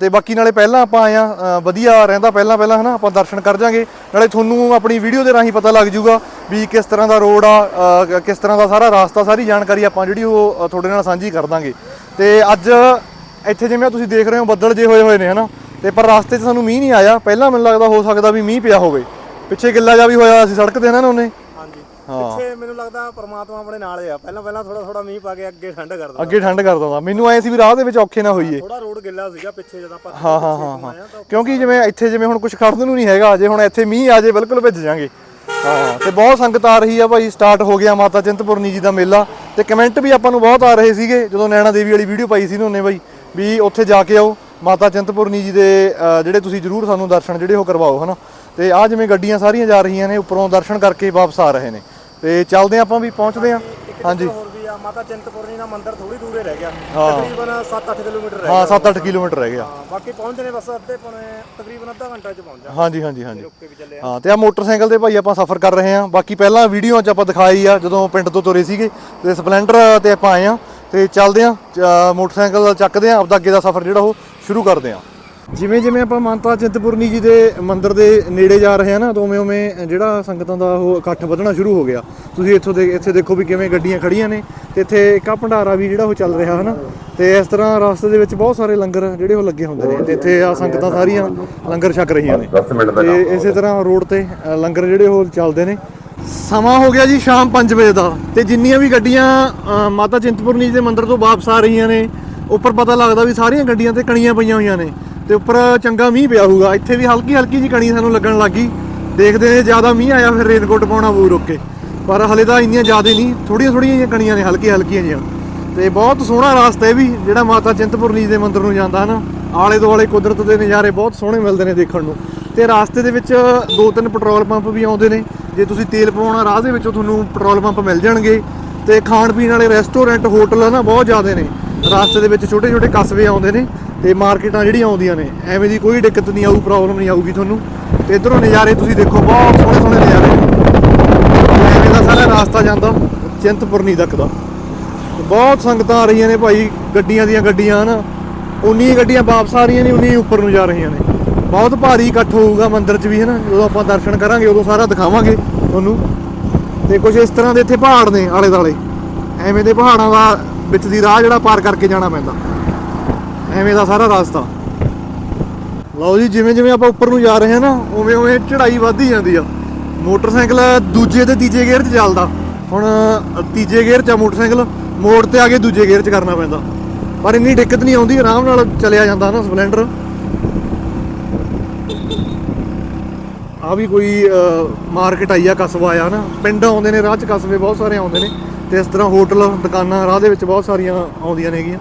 ਤੇ ਬਾਕੀ ਨਾਲੇ ਪਹਿਲਾਂ ਆਪਾਂ ਆਏ ਆ ਵਧੀਆ ਰਹਿੰਦਾ ਪਹਿਲਾਂ ਪਹਿਲਾਂ, ਹਨਾ? ਆਪਾਂ ਦਰਸ਼ਨ ਕਰ ਜਾਾਂਗੇ। ਨਾਲੇ ਤੁਹਾਨੂੰ ਆਪਣੀ ਵੀਡੀਓ ਦੇ ਰਾਹੀਂ ਪਤਾ ਲੱਗ ਜਾਊਗਾ ਵੀ ਕਿਸ ਤਰ੍ਹਾਂ ਦਾ ਰੋਡ ਆ ਕਿਸ ਤਰ੍ਹਾਂ ਦਾ ਸਾਰਾ ਰਾਸਤਾ, ਸਾਰੀ ਜਾਣਕਾਰੀ ਆਪਾਂ ਜਿਹੜੀ ਉਹ ਤੁਹਾਡੇ ਨਾਲ ਸਾਂਝੀ ਕਰ ਦਾਂਗੇ। ਤੇ ਅੱਜ ਇੱਥੇ ਜਿਵੇਂ ਤੁਸੀਂ ਦੇਖ ਰਹੇ ਹੋ, ਬੱਦਲ ਜੇ ਹੋਏ ਹੋਏ ਨੇ, ਹਨਾ? ਤੇ ਪਰ ਰਸਤੇ 'ਚ ਸਾਨੂੰ ਮੀਂਹ ਨਹੀਂ ਆਇਆ। ਪਹਿਲਾਂ ਮੈਨੂੰ ਲੱਗਦਾ ਹੋ ਸਕਦਾ ਵੀ ਮੀਂਹ ਪਿਆ ਹੋਵੇ। ਪਿੱਛੇ ਗਿੱਲਾ ਜਾ ਵੀ ਹੋਇਆ ਸੀ ਸੜਕ ਤੇ ਨਾ ਉਹਨੇ। ਹਾਂਜੀ। ਹਾਂ। ਪਿੱਛੇ ਮੈਨੂੰ ਲੱਗਦਾ ਪ੍ਰਮਾਤਮਾ ਆਪਣੇ ਨਾਲ ਆ। ਪਹਿਲਾਂ ਪਹਿਲਾਂ ਥੋੜਾ ਥੋੜਾ ਮੀਂਹ ਪਾ ਕੇ ਅੱਗੇ ਠੰਡ ਕਰਦਾ ਅੱਗੇ ਠੰਡ ਕਰ ਦਿੰਦਾ। ਮੈਨੂੰ ਐ ਸੀ ਵੀ ਰਾਹ ਦੇ ਵਿੱਚ ਔਖੇ ਨਾ ਹੋਈਏ। ਥੋੜਾ ਰੋਡ ਗਿੱਲਾ ਸੀਗਾ ਪਿੱਛੇ ਜਦੋਂ ਆਪਾਂ ਹਾਂ ਹਾਂ ਹਾਂ ਹਾਂ। ਕਿਉਂਕਿ ਜਿਵੇਂ ਇੱਥੇ ਜਿਵੇਂ ਹੁਣ ਕੁਝ ਖੜਨ ਨੂੰ ਨਹੀਂ ਹੈਗਾ ਜੇ ਹੁਣ ਇੱਥੇ ਮੀਂਹ ਆ ਜੇ ਬਿਲਕੁਲ ਭਿੱਜ ਜਾਾਂਗੇ। ਹਾਂ ਤੇ ਬਹੁਤ ਸੰਗਤ ਆ ਰਹੀ ਆ ਭਾਈ। ਸਟਾਰਟ ਹੋ ਗਿਆ ਮਾਤਾ ਚਿੰਤਪੁਰਨੀ ਜੀ ਦਾ ਮੇਲਾ। ਤੇ ਕਮੈਂਟ ਵੀ ਆਪਾਂ ਨੂੰ ਬਹੁਤ ਆ ਰਹੇ ਸੀਗੇ ਜਦੋਂ ਨੈਣਾ ਦੇਵੀ ਵਾਲੀ ਵੀਡੀਓ ਪਾਈ ਸੀ ਉਹਨੇ ਬਾਈ ਵੀ ਉੱਥੇ ਜਾ ਕੇ ਆਓ। ਮਾਤਾ ਚਿੰਤਪੁਰਨੀ ਜੀ ਦੇ ਜਿਹੜੇ ਤੁਸੀਂ ਜਰੂਰ ਸਾਨੂੰ ਦਰਸ਼ਨ ਜਿਹੜੇ ਉਹ ਕਰਵਾਓ ਹਨਾ? ਤੇ ਆ ਜਿਵੇਂ ਗੱਡੀਆਂ ਸਾਰੀਆਂ ਜਾ ਰਹੀਆਂ ਨੇ ਉੱਪਰੋਂ ਦਰਸ਼ਨ ਕਰਕੇ ਵਾਪਸ ਆ ਰਹੇ ਨੇ। ਤੇ ਚੱਲਦੇ ਆਪਾਂ ਵੀ ਪਹੁੰਚਦੇ ਆ ਹਾਂਜੀ। ਮਾਤਾ ਚਿੰਤਪੁਰਨੀ ਦਾ ਮੰਦਿਰ ਥੋੜੀ ਦੂਰੇ ਰਹਿ ਗਿਆ। ਹਾਂ। ਤਕਰੀਬਨ 7-8 ਕਿਲੋਮੀਟਰ ਰਹਿ ਹਾਂ 7-8 ਕਿਲੋਮੀਟਰ ਰਹਿ ਗਿਆ। ਹਾਂ ਬਾਕੀ ਪਹੁੰਚਣੇ ਬਸ ਅੱਧੇ ਪੌਣੇ ਤਕਰੀਬਨ ਅੱਧਾ ਘੰਟਾ ਚ ਪਹੁੰਚ ਜਾ ਹਾਂਜੀ ਹਾਂਜੀ ਹਾਂਜੀ। ਹਾਂ ਤੇ ਆ ਮੋਟਰਸਾਈਕਲ ਤੇ ਭਾਈ ਆਪਾਂ ਸਫ਼ਰ ਕਰ ਰਹੇ ਹਾਂ। ਬਾਕੀ ਪਹਿਲਾਂ ਵੀਡੀਓ 'ਚ ਆਪਾਂ ਦਿਖਾਈ ਆ ਜਦੋਂ ਪਿੰਡ ਤੋਂ ਤੁਰੇ ਸੀਗੇ। ਤੇ ਸਪਲੈਂਡਰ ਤੇ ਆਪਾਂ ਆਏ ਆ ਤੇ ਚੱਲਦੇ ਆ ਮੋਟਰਸਾਈਕਲ ਚੱਕਦੇ ਆ ਆਪਦਾ ਅੱਗੇ ਦਾ ਸਫ਼ਰ ਜਿਹੜਾ ਉਹ। ਸ਼ੁਰੂ ਕਰਦੇ ਆ ਜਿਵੇਂ ਜਿਵੇਂ ਆਪਾਂ ਮਾਤਾ ਚਿੰਤਪੁਰਨੀ ਜੀ ਦੇ ਮੰਦਿਰ ਦੇ ਨੇੜੇ ਜਾ ਰਹੇ ਆ ਨਾ ਤਾਂ ਉਵੇਂ ਜਿਹੜਾ ਸੰਗਤਾਂ ਦਾ ਉਹ ਇਕੱਠ ਵਧਣਾ ਸ਼ੁਰੂ ਹੋ ਗਿਆ। ਤੁਸੀਂ ਇੱਥੋਂ ਦੇ ਇੱਥੇ ਦੇਖੋ ਵੀ ਕਿਵੇਂ ਗੱਡੀਆਂ ਖੜੀਆਂ ਨੇ ਤੇ ਇੱਥੇ ਇੱਕ ਆਹ ਭੰਡਾਰਾ ਵੀ ਜਿਹੜਾ ਉਹ ਚੱਲ ਰਿਹਾ ਹਨਾ। ਤੇ ਇਸ ਤਰ੍ਹਾਂ ਰਸਤੇ ਦੇ ਵਿੱਚ ਬਹੁਤ ਸਾਰੇ ਲੰਗਰ ਜਿਹੜੇ ਉਹ ਲੱਗੇ ਹੁੰਦੇ ਨੇ ਤੇ ਇੱਥੇ ਆ ਸੰਗਤਾਂ ਸਾਰੀਆਂ ਲੰਗਰ ਛਕ ਰਹੀਆਂ ਨੇ। 10 ਮਿੰਟ ਦਾ ਤੇ ਇਸੇ ਤਰ੍ਹਾਂ ਰੋਡ ਤੇ ਲੰਗਰ ਜਿਹੜੇ ਉਹ ਚੱਲਦੇ ਨੇ। ਸਮਾਂ ਹੋ ਗਿਆ ਜੀ ਸ਼ਾਮ 5 ਵਜੇ ਦਾ ਤੇ ਜਿੰਨੀਆਂ ਵੀ ਗੱਡੀਆਂ ਮਾਤਾ ਚਿੰਤਪੁਰਨੀ ਜੀ ਦੇ ਮੰਦਿਰ ਤੋਂ ਵਾਪਸ ਆ ਰਹੀਆਂ ਨੇ ਉੱਪਰ ਪਤਾ ਲੱਗਦਾ ਵੀ ਸਾਰੀਆਂ ਗੱਡੀਆਂ ਤੇ ਕਣੀਆਂ ਪਈਆਂ ਹੋਈਆਂ ਨੇ ਤੇ ਉੱਪਰ ਚੰਗਾ ਮੀਂਹ ਪਿਆ ਹੋਊਗਾ। ਇੱਥੇ ਵੀ ਹਲਕੀ ਹਲਕੀ ਜੀ ਕਣੀ ਸਾਨੂੰ ਲੱਗਣ ਲੱਗੀ ਦੇਖਦੇ ਨੇ ਜ਼ਿਆਦਾ ਮੀਂਹ ਆਇਆ ਫਿਰ ਰੇਨਕੋਟ ਪਾਉਣਾ ਪਊ ਰੁੱਕ ਕੇ। ਪਰ ਹਲੇ ਤਾਂ ਇੰਨੀਆਂ ਜ਼ਿਆਦਾ ਨਹੀਂ ਥੋੜੀਆਂ ਥੋੜੀਆਂ ਜਿਹੀਆਂ ਕਣੀਆਂ ਨੇ, ਹਲਕੀ ਹਲਕੀਆਂ ਜਿਹੀਆਂ। ਤੇ ਬਹੁਤ ਸੋਹਣਾ ਰਸਤਾ ਇਹ ਵੀ, ਜਿਹੜਾ ਮਾਤਾ ਚਿੰਤਪੁਰਨੀ ਦੇ ਮੰਦਿਰ ਨੂੰ ਜਾਂਦਾ ਹਨਾ। ਆਲੇ ਦੁਆਲੇ ਕੁਦਰਤ ਦੇ ਨਜ਼ਾਰੇ ਬਹੁਤ ਸੋਹਣੇ ਮਿਲਦੇ ਨੇ ਦੇਖਣ ਨੂੰ। ਤੇ ਰਾਸਤੇ ਦੇ ਵਿੱਚ ਦੋ ਤਿੰਨ ਪੈਟਰੋਲ ਪੰਪ ਵੀ ਆਉਂਦੇ ਨੇ। ਜੇ ਤੁਸੀਂ ਤੇਲ ਪਵਾਉਣਾ ਰਾਹ ਦੇ ਵਿੱਚੋਂ ਤੁਹਾਨੂੰ ਪੈਟਰੋਲ ਪੰਪ ਮਿਲ ਜਾਣਗੇ। ਤੇ ਖਾਣ ਪੀਣ ਵਾਲੇ ਰੈਸਟੋਰੈਂਟ ਹੋਟਲ ਨਾ ਬਹੁਤ ਜ਼ਿਆਦੇ ਨੇ। ਰਸਤੇ ਦੇ ਵਿੱਚ ਛੋਟੇ ਛੋਟੇ ਕਸਬੇ ਆਉਂਦੇ ਨੇ ਤੇ ਮਾਰਕੀਟਾਂ ਜਿਹੜੀਆਂ ਆਉਂਦੀਆਂ ਨੇ, ਐਵੇਂ ਦੀ ਕੋਈ ਦਿੱਕਤ ਨਹੀਂ ਆਊ ਪ੍ਰੋਬਲਮ ਨਹੀਂ ਆਊਗੀ ਤੁਹਾਨੂੰ। ਤੇ ਇਧਰੋਂ ਨਜ਼ਾਰੇ ਤੁਸੀਂ ਦੇਖੋ, ਬਹੁਤ ਸੋਹਣੇ ਸੋਹਣੇ ਨਜ਼ਾਰੇ ਨੇ। ਐਵੇਂ ਦਾ ਸਾਰਾ ਰਾਸਤਾ ਜਾਂਦਾ ਚਿੰਤਪੁਰਨੀ ਤੱਕ ਦਾ ਬਹੁਤ ਸੰਗਤਾਂ ਆ ਰਹੀਆਂ ਨੇ ਭਾਈ, ਗੱਡੀਆਂ ਦੀਆਂ ਗੱਡੀਆਂ, ਹਨ। ਉਨੀ ਗੱਡੀਆਂ ਵਾਪਸ ਆ ਰਹੀਆਂ ਨੇ ਉਨੀ ਹੀ ਉੱਪਰ ਨੂੰ ਜਾ ਰਹੀਆਂ ਨੇ। ਬਹੁਤ ਭਾਰੀ ਇਕੱਠ ਹੋਊਗਾ ਮੰਦਿਰ 'ਚ ਵੀ ਹੈ ਨਾ ਜਦੋਂ ਆਪਾਂ ਦਰਸ਼ਨ ਕਰਾਂਗੇ, ਉਦੋਂ ਸਾਰਾ ਦਿਖਾਵਾਂਗੇ ਤੁਹਾਨੂੰ। ਤੇ ਕੁਝ ਇਸ ਤਰ੍ਹਾਂ ਦੇ ਇੱਥੇ ਪਹਾੜ ਨੇ ਆਲੇ ਦਾਲੇ ਐਵੇਂ ਦੇ ਪਹਾੜਾਂ ਦਾ ਵਿੱਚ ਦੀ ਰਾਹ ਜਿਹੜਾ ਪਾਰ ਕਰਕੇ ਜਾਣਾ ਪੈਂਦਾ। ਐਵੇਂ ਦਾ ਸਾਰਾ ਰਸਤਾ। ਲਓ ਜੀ, ਜਿਵੇਂ ਜਿਵੇਂ ਆਪਾਂ ਉੱਪਰ ਨੂੰ ਜਾ ਰਹੇ ਹਾਂ ਨਾ, ਉਵੇਂ ਉਵੇਂ ਚੜ੍ਹਾਈ ਵੱਧਦੀ ਜਾਂਦੀ ਆ। ਮੋਟਰਸਾਈਕਲ ਦੂਜੇ ਤੇ ਤੀਜੇ ਗੇਅਰ 'ਚ ਚੱਲਦਾ। ਹੁਣ ਤੀਜੇ ਗੇਅਰ 'ਚ ਆ ਮੋਟਰਸਾਈਕਲ, ਮੋੜ ਤੇ ਆ ਕੇ ਦੂਜੇ ਗੇਅਰ 'ਚ ਕਰਨਾ ਪੈਂਦਾ। ਪਰ ਇੰਨੀ ਦਿੱਕਤ ਨਹੀਂ ਆਉਂਦੀ, ਆਰਾਮ ਨਾਲ ਚਲਿਆ ਜਾਂਦਾ ਨਾ ਸਪਲੈਂਡਰ। ਆ ਵੀ ਕੋਈ ਮਾਰਕੀਟ ਆਈ ਆ, ਕਸਬਾ ਆ ਨਾ। ਪਿੰਡ ਆਉਂਦੇ ਨੇ, ਰਾਹ ਚ ਕਸਬੇ ਬਹੁਤ ਸਾਰੇ ਆਉਂਦੇ ਨੇ। ਤੇ ਇਸ ਤਰ੍ਹਾਂ ਹੋਟਲ, ਦੁਕਾਨਾਂ, ਰਾਹ ਦੇ ਵਿੱਚ ਬਹੁਤ ਸਾਰੀਆਂ ਆਉਂਦੀਆਂ ਨੇਗੀਆਂ।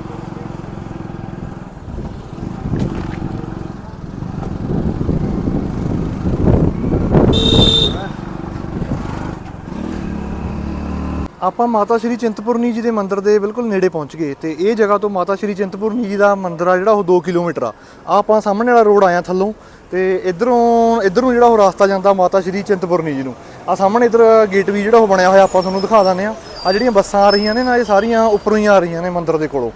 ਆਪਾਂ ਮਾਤਾ ਸ਼੍ਰੀ ਚਿੰਤਪੁਰਨੀ ਜੀ ਦੇ ਮੰਦਿਰ ਦੇ ਬਿਲਕੁਲ ਨੇੜੇ ਪਹੁੰਚ ਗਏ ਤੇ ਇਹ ਜਗ੍ਹਾ ਤੋਂ ਮਾਤਾ ਸ਼੍ਰੀ ਚਿੰਤਪੁਰਨੀ ਜੀ ਦਾ ਮੰਦਿਰ ਆ ਜਿਹੜਾ ਉਹ 2 ਕਿਲੋਮੀਟਰ ਆ। ਆਹ ਆਪਾਂ ਸਾਹਮਣੇ ਵਾਲਾ ਰੋਡ ਆਇਆ ਥੱਲੋਂ ਤੇ ਇਧਰੋਂ ਇਧਰੋਂ ਜਿਹੜਾ ਉਹ ਰਸਤਾ ਜਾਂਦਾ ਮਾਤਾ ਸ਼੍ਰੀ ਚਿੰਤਪੁਰਨੀ ਜੀ ਨੂੰ। ਆ ਸਾਹਮਣੇ ਇਧਰ ਗੇਟ ਵੀ ਜਿਹੜਾ ਉਹ ਬਣਿਆ ਹੋਇਆ ਆਪਾਂ ਤੁਹਾਨੂੰ ਦਿਖਾ ਦਿੰਦੇ ਆ ਆ ਜਿਹੜੀਆਂ ਬੱਸਾਂ ਆ ਰਹੀਆਂ ਨੇ ਨਾ ਇਹ ਸਾਰੀਆਂ ਉੱਪਰੋਂ ਹੀ ਆ ਰਹੀਆਂ ਨੇ ਮੰਦਿਰ ਦੇ ਕੋਲੋਂ।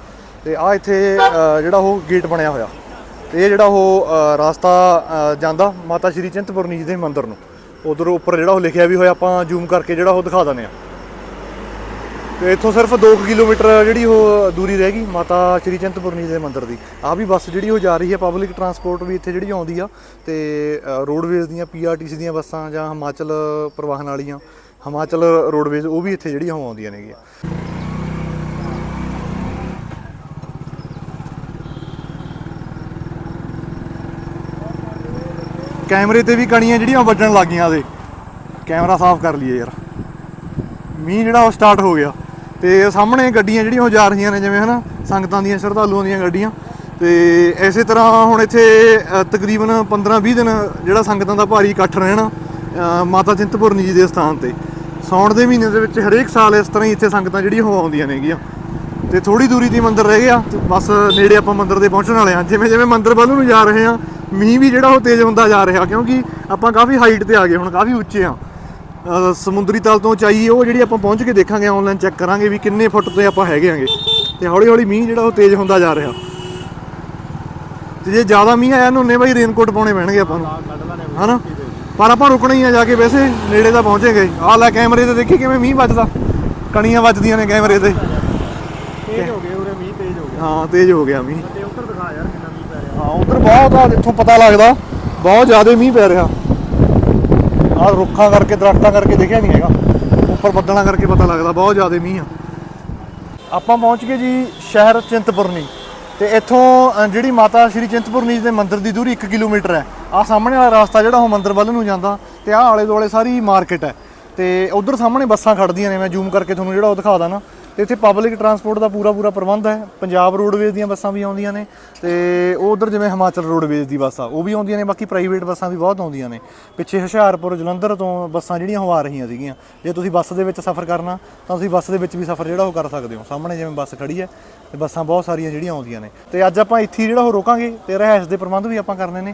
ਤੇ ਆ ਇੱਥੇ ਜਿਹੜਾ ਉਹ ਗੇਟ ਬਣਿਆ ਹੋਇਆ। ਤੇ ਇਹ ਜਿਹੜਾ ਉਹ ਅ, ਰਸਤਾ ਜਾਂਦਾ ਮਾਤਾ ਸ਼੍ਰੀ ਚਿੰਤਪੁਰਨੀ ਜੀ ਦੇ ਮੰਦਿਰ ਨੂੰ। ਉਧਰ ਉੱਪਰ ਜਿਹੜਾ ਉਹ ਲਿਖਿਆ ਵੀ ਹੋਇਆ ਆਪਾਂ ਜ਼ੂਮ ਕਰਕੇ ਜਿਹੜਾ ਉਹ ਦਿਖਾ ਦਿੰਦੇ ਆ ਤੇ ਇੱਥੋਂ ਸਿਰਫ 2 ਕਿਲੋਮੀਟਰ ਜਿਹੜੀ ਉਹ ਦੂਰੀ ਰਹਿ ਗਈ, ਮਾਤਾ ਸ਼੍ਰੀ ਚਿੰਤਪੁਰਨੀ ਦੇ ਮੰਦਿਰ ਦੀ। ਆ ਵੀ ਬੱਸ ਜਿਹੜੀ ਉਹ ਜਾ ਰਹੀ ਹੈ ਪਬਲਿਕ ਟਰਾਂਸਪੋਰਟ ਵੀ ਇੱਥੇ ਜਿਹੜੀ ਆਉਂਦੀ ਆ, ਤੇ ਰੋਡਵੇਜ਼ ਦੀਆਂ ਪੀਆਰਟੀਸੀ ਦੀਆਂ ਬੱਸਾਂ ਜਾਂ ਹਿਮਾਚਲ ਪਰਿਵਾਹਨ ਵਾਲੀਆਂ, ਹਿਮਾਚਲ ਰੋਡਵੇਜ਼ ਉਹ ਵੀ ਇੱਥੇ ਜਿਹੜੀਆਂ ਉਹ ਆਉਂਦੀਆਂ ਨੇਗੀਆਂ। ਕੈਮਰੇ ਤੇ ਵੀ ਕਣੀਆਂ ਜਿਹੜੀਆਂ ਵੱਜਣ ਲੱਗੀਆਂ ਦੇ ਕੈਮਰਾ ਸਾਫ਼ ਕਰ ਲਈਏ ਯਾਰ। ਮੀਂਹ ਜਿਹੜਾ ਉਹ ਸਟਾਰਟ ਹੋ ਗਿਆ। ਤੇ ਸਾਹਮਣੇ ਗੱਡੀਆਂ ਜਿਹੜੀਆਂ ਉਹ ਜਾ ਰਹੀਆਂ ਨੇ, ਜਿਵੇਂ ਹਨਾ, ਸੰਗਤਾਂ ਦੀਆਂ, ਸ਼ਰਧਾਲੂਆਂ ਦੀਆਂ ਗੱਡੀਆਂ। ਤੇ ਇਸੇ ਤਰ੍ਹਾਂ ਹੁਣ ਇੱਥੇ ਤਕਰੀਬਨ 15-20 ਦਿਨ ਜਿਹੜਾ ਸੰਗਤਾਂ ਦਾ ਭਾਰੀ ਇਕੱਠ ਰਹਿਣਾ ਮਾਤਾ ਚਿੰਤਪੁਰਨੀ ਜੀ ਦੇ ਸਥਾਨ ਤੇ। ਸੌਣ ਦੇ ਮਹੀਨੇ ਦੇ ਵਿੱਚ ਹਰੇਕ ਸਾਲ ਇਸ ਤਰ੍ਹਾਂ ਹੀ ਇੱਥੇ ਸੰਗਤਾਂ ਜਿਹੜੀਆਂ ਉਹ ਆਉਂਦੀਆਂ ਨੇਗੀਆਂ। ਤੇ ਥੋੜੀ ਦੂਰੀ ਦੀ ਮੰਦਿਰ ਰਹਿ ਗਿਆ ਬਸ ਨੇੜੇ ਆਪਾਂ ਮੰਦਿਰ ਦੇ ਪਹੁੰਚਣ ਵਾਲੇ ਹਾਂ। ਜਿਵੇਂ ਜਿਵੇਂ ਮੰਦਿਰ ਵੱਲ ਨੂੰ ਜਾ ਰਹੇ ਹਾਂ, ਮੀਂਹ ਵੀ ਜਿਹੜਾ ਉਹ ਤੇਜ਼ ਹੁੰਦਾ ਜਾ ਰਿਹਾ, ਕਿਉਂਕਿ ਆਪਾਂ ਕਾਫੀ ਹਾਈਟ ਤੇ ਆ ਗਏ, ਹੁਣ ਕਾਫੀ ਉੱਚੇ ਆ ਸਮੁੰਦਰੀ ਤਲ ਤੋਂ ਉਚਾਈ ਉਹ ਜਿਹੜੀ ਆਪਾਂ ਪਹੁੰਚ ਕੇ ਦੇਖਾਂਗੇ ਆਨਲਾਈਨ ਚੈੱਕ ਕਰਾਂਗੇ ਵੀ ਕਿੰਨੇ ਫੁੱਟ ਤੇ ਆਪਾਂ ਹੈਗੇ ਆਂਗੇ ਤੇ ਹੌਲੀ ਹੌਲੀ ਮੀਂਹ ਜਿਹੜਾ ਉਹ ਤੇਜ਼ ਹੁੰਦਾ ਜਾ ਰਿਹਾ। ਤੇ ਜੇ ਜ਼ਿਆਦਾ ਮੀਂਹ ਆਇਆ ਨੁੰਨੇ ਬਾਈ ਰੇਨਕੋਟ ਪਾਉਣੇ ਪੈਣਗੇ ਆਪਾਂ ਨੂੰ। ਹਨਾ? ਪਰ ਆਪਾਂ ਰੁਕਣਾ ਹੀ ਆ ਜਾ ਕੇ ਵੈਸੇ ਨੇੜੇ ਤਾਂ ਪਹੁੰਚੇਗੇ। ਆਹ ਲੈ ਕੈਮਰੇ ਤੇ ਦੇਖੀ ਕਿਵੇਂ ਮੀਂਹ ਵੱਜਦਾ। ਕਣੀਆਂ ਵੱਜਦੀਆਂ ਨੇ ਕੈਮਰੇ ਤੇ। ਤੇਜ਼ ਹੋ ਗਏ ਉਰੇ ਮੀਂਹ ਤੇਜ਼ ਹੋ ਗਿਆ। ਹਾਂ ਤੇਜ਼ ਹੋ ਗਿਆ ਮੀਂਹ। ਤੇ ਉੱਧਰ ਦਿਖਾ ਯਾਰ ਕਿੰਨਾ ਮੀਂਹ ਪੈ ਰਿਹਾ। ਹਾਂ ਉਧਰ ਬਹੁਤ ਆ ਇੱਥੋਂ ਪਤਾ ਲੱਗਦਾ। ਬਹੁਤ ਜ਼ਿਆਦਾ ਮੀਂਹ ਪੈ ਰਿਹਾ। ਆਹ ਰੁੱਖਾਂ ਕਰਕੇ, ਦਰਖਤਾਂ ਕਰਕੇ ਦਿਖਿਆ ਨਹੀਂ ਹੈਗਾ। ਉੱਪਰ ਬੱਦਲਾਂ ਕਰਕੇ ਪਤਾ ਲੱਗਦਾ, ਬਹੁਤ ਜ਼ਿਆਦਾ ਮੀਂਹ ਆ। ਆਪਾਂ ਪਹੁੰਚ ਗਏ ਜੀ ਸ਼ਹਿਰ ਚਿੰਤਪੁਰਨੀ। ਤੇ ਇੱਥੋਂ ਜਿਹੜੀ ਮਾਤਾ ਸ਼੍ਰੀ ਚਿੰਤਪੁਰਨੀ ਜੀ ਦੇ ਮੰਦਿਰ ਦੀ ਦੂਰੀ 1 ਕਿਲੋਮੀਟਰ ਹੈ। ਆਹ ਸਾਹਮਣੇ ਵਾਲਾ ਰਸਤਾ ਜਿਹੜਾ ਉਹ ਮੰਦਿਰ ਵੱਲ ਨੂੰ ਜਾਂਦਾ ਤੇ ਆਹ ਆਲੇ ਦੁਆਲੇ ਸਾਰੀ ਮਾਰਕੀਟ ਹੈ। ਤੇ ਉਧਰ ਸਾਹਮਣੇ ਬੱਸਾਂ ਖੜਦੀਆਂ ਨੇ, ਮੈਂ ਜ਼ੂਮ ਕਰਕੇ ਤੁਹਾਨੂੰ ਜਿਹੜਾ ਉਹ ਦਿਖਾ ਦਾਂ ਤੇ ਇੱਥੇ ਪਬਲਿਕ ਟਰਾਂਸਪੋਰਟ ਦਾ ਪੂਰਾ ਪੂਰਾ ਪ੍ਰਬੰਧ ਹੈ। ਪੰਜਾਬ ਰੋਡਵੇਜ਼ ਦੀਆਂ ਬੱਸਾਂ ਵੀ ਆਉਂਦੀਆਂ ਨੇ ਤੇ ਉਹ ਉਧਰ ਜਿਵੇਂ ਹਿਮਾਚਲ ਰੋਡਵੇਜ਼ ਦੀ ਬੱਸ ਆ, ਉਹ ਵੀ ਆਉਂਦੀਆਂ ਨੇ, ਬਾਕੀ ਪ੍ਰਾਈਵੇਟ ਬੱਸਾਂ ਵੀ ਬਹੁਤ ਆਉਂਦੀਆਂ ਨੇ। ਪਿੱਛੇ ਹੁਸ਼ਿਆਰਪੁਰ, ਜਲੰਧਰ ਤੋਂ ਬੱਸਾਂ ਜਿਹੜੀਆਂ ਹੋ ਆ ਰਹੀਆਂ ਸੀਗੀਆਂ। ਜੇ ਤੁਸੀਂ ਬੱਸ ਦੇ ਵਿੱਚ ਸਫ਼ਰ ਕਰਨਾ, ਤਾਂ ਤੁਸੀਂ ਬੱਸ ਦੇ ਵਿੱਚ ਵੀ ਸਫ਼ਰ ਜਿਹੜਾ ਉਹ ਕਰ ਸਕਦੇ ਹੋ। ਸਾਹਮਣੇ ਜਿਵੇਂ ਬੱਸ ਖੜੀ ਹੈ, ਤੇ ਬੱਸਾਂ ਬਹੁਤ ਸਾਰੀਆਂ ਜਿਹੜੀਆਂ ਆਉਂਦੀਆਂ ਨੇ। ਤੇ ਅੱਜ ਆਪਾਂ ਇੱਥੇ ਜਿਹੜਾ ਉਹ ਰੋਕਾਂਗੇ, ਤੇ ਰਹਿائش ਦੇ ਪ੍ਰਬੰਧ ਵੀ ਆਪਾਂ ਕਰਨੇ ਨੇ।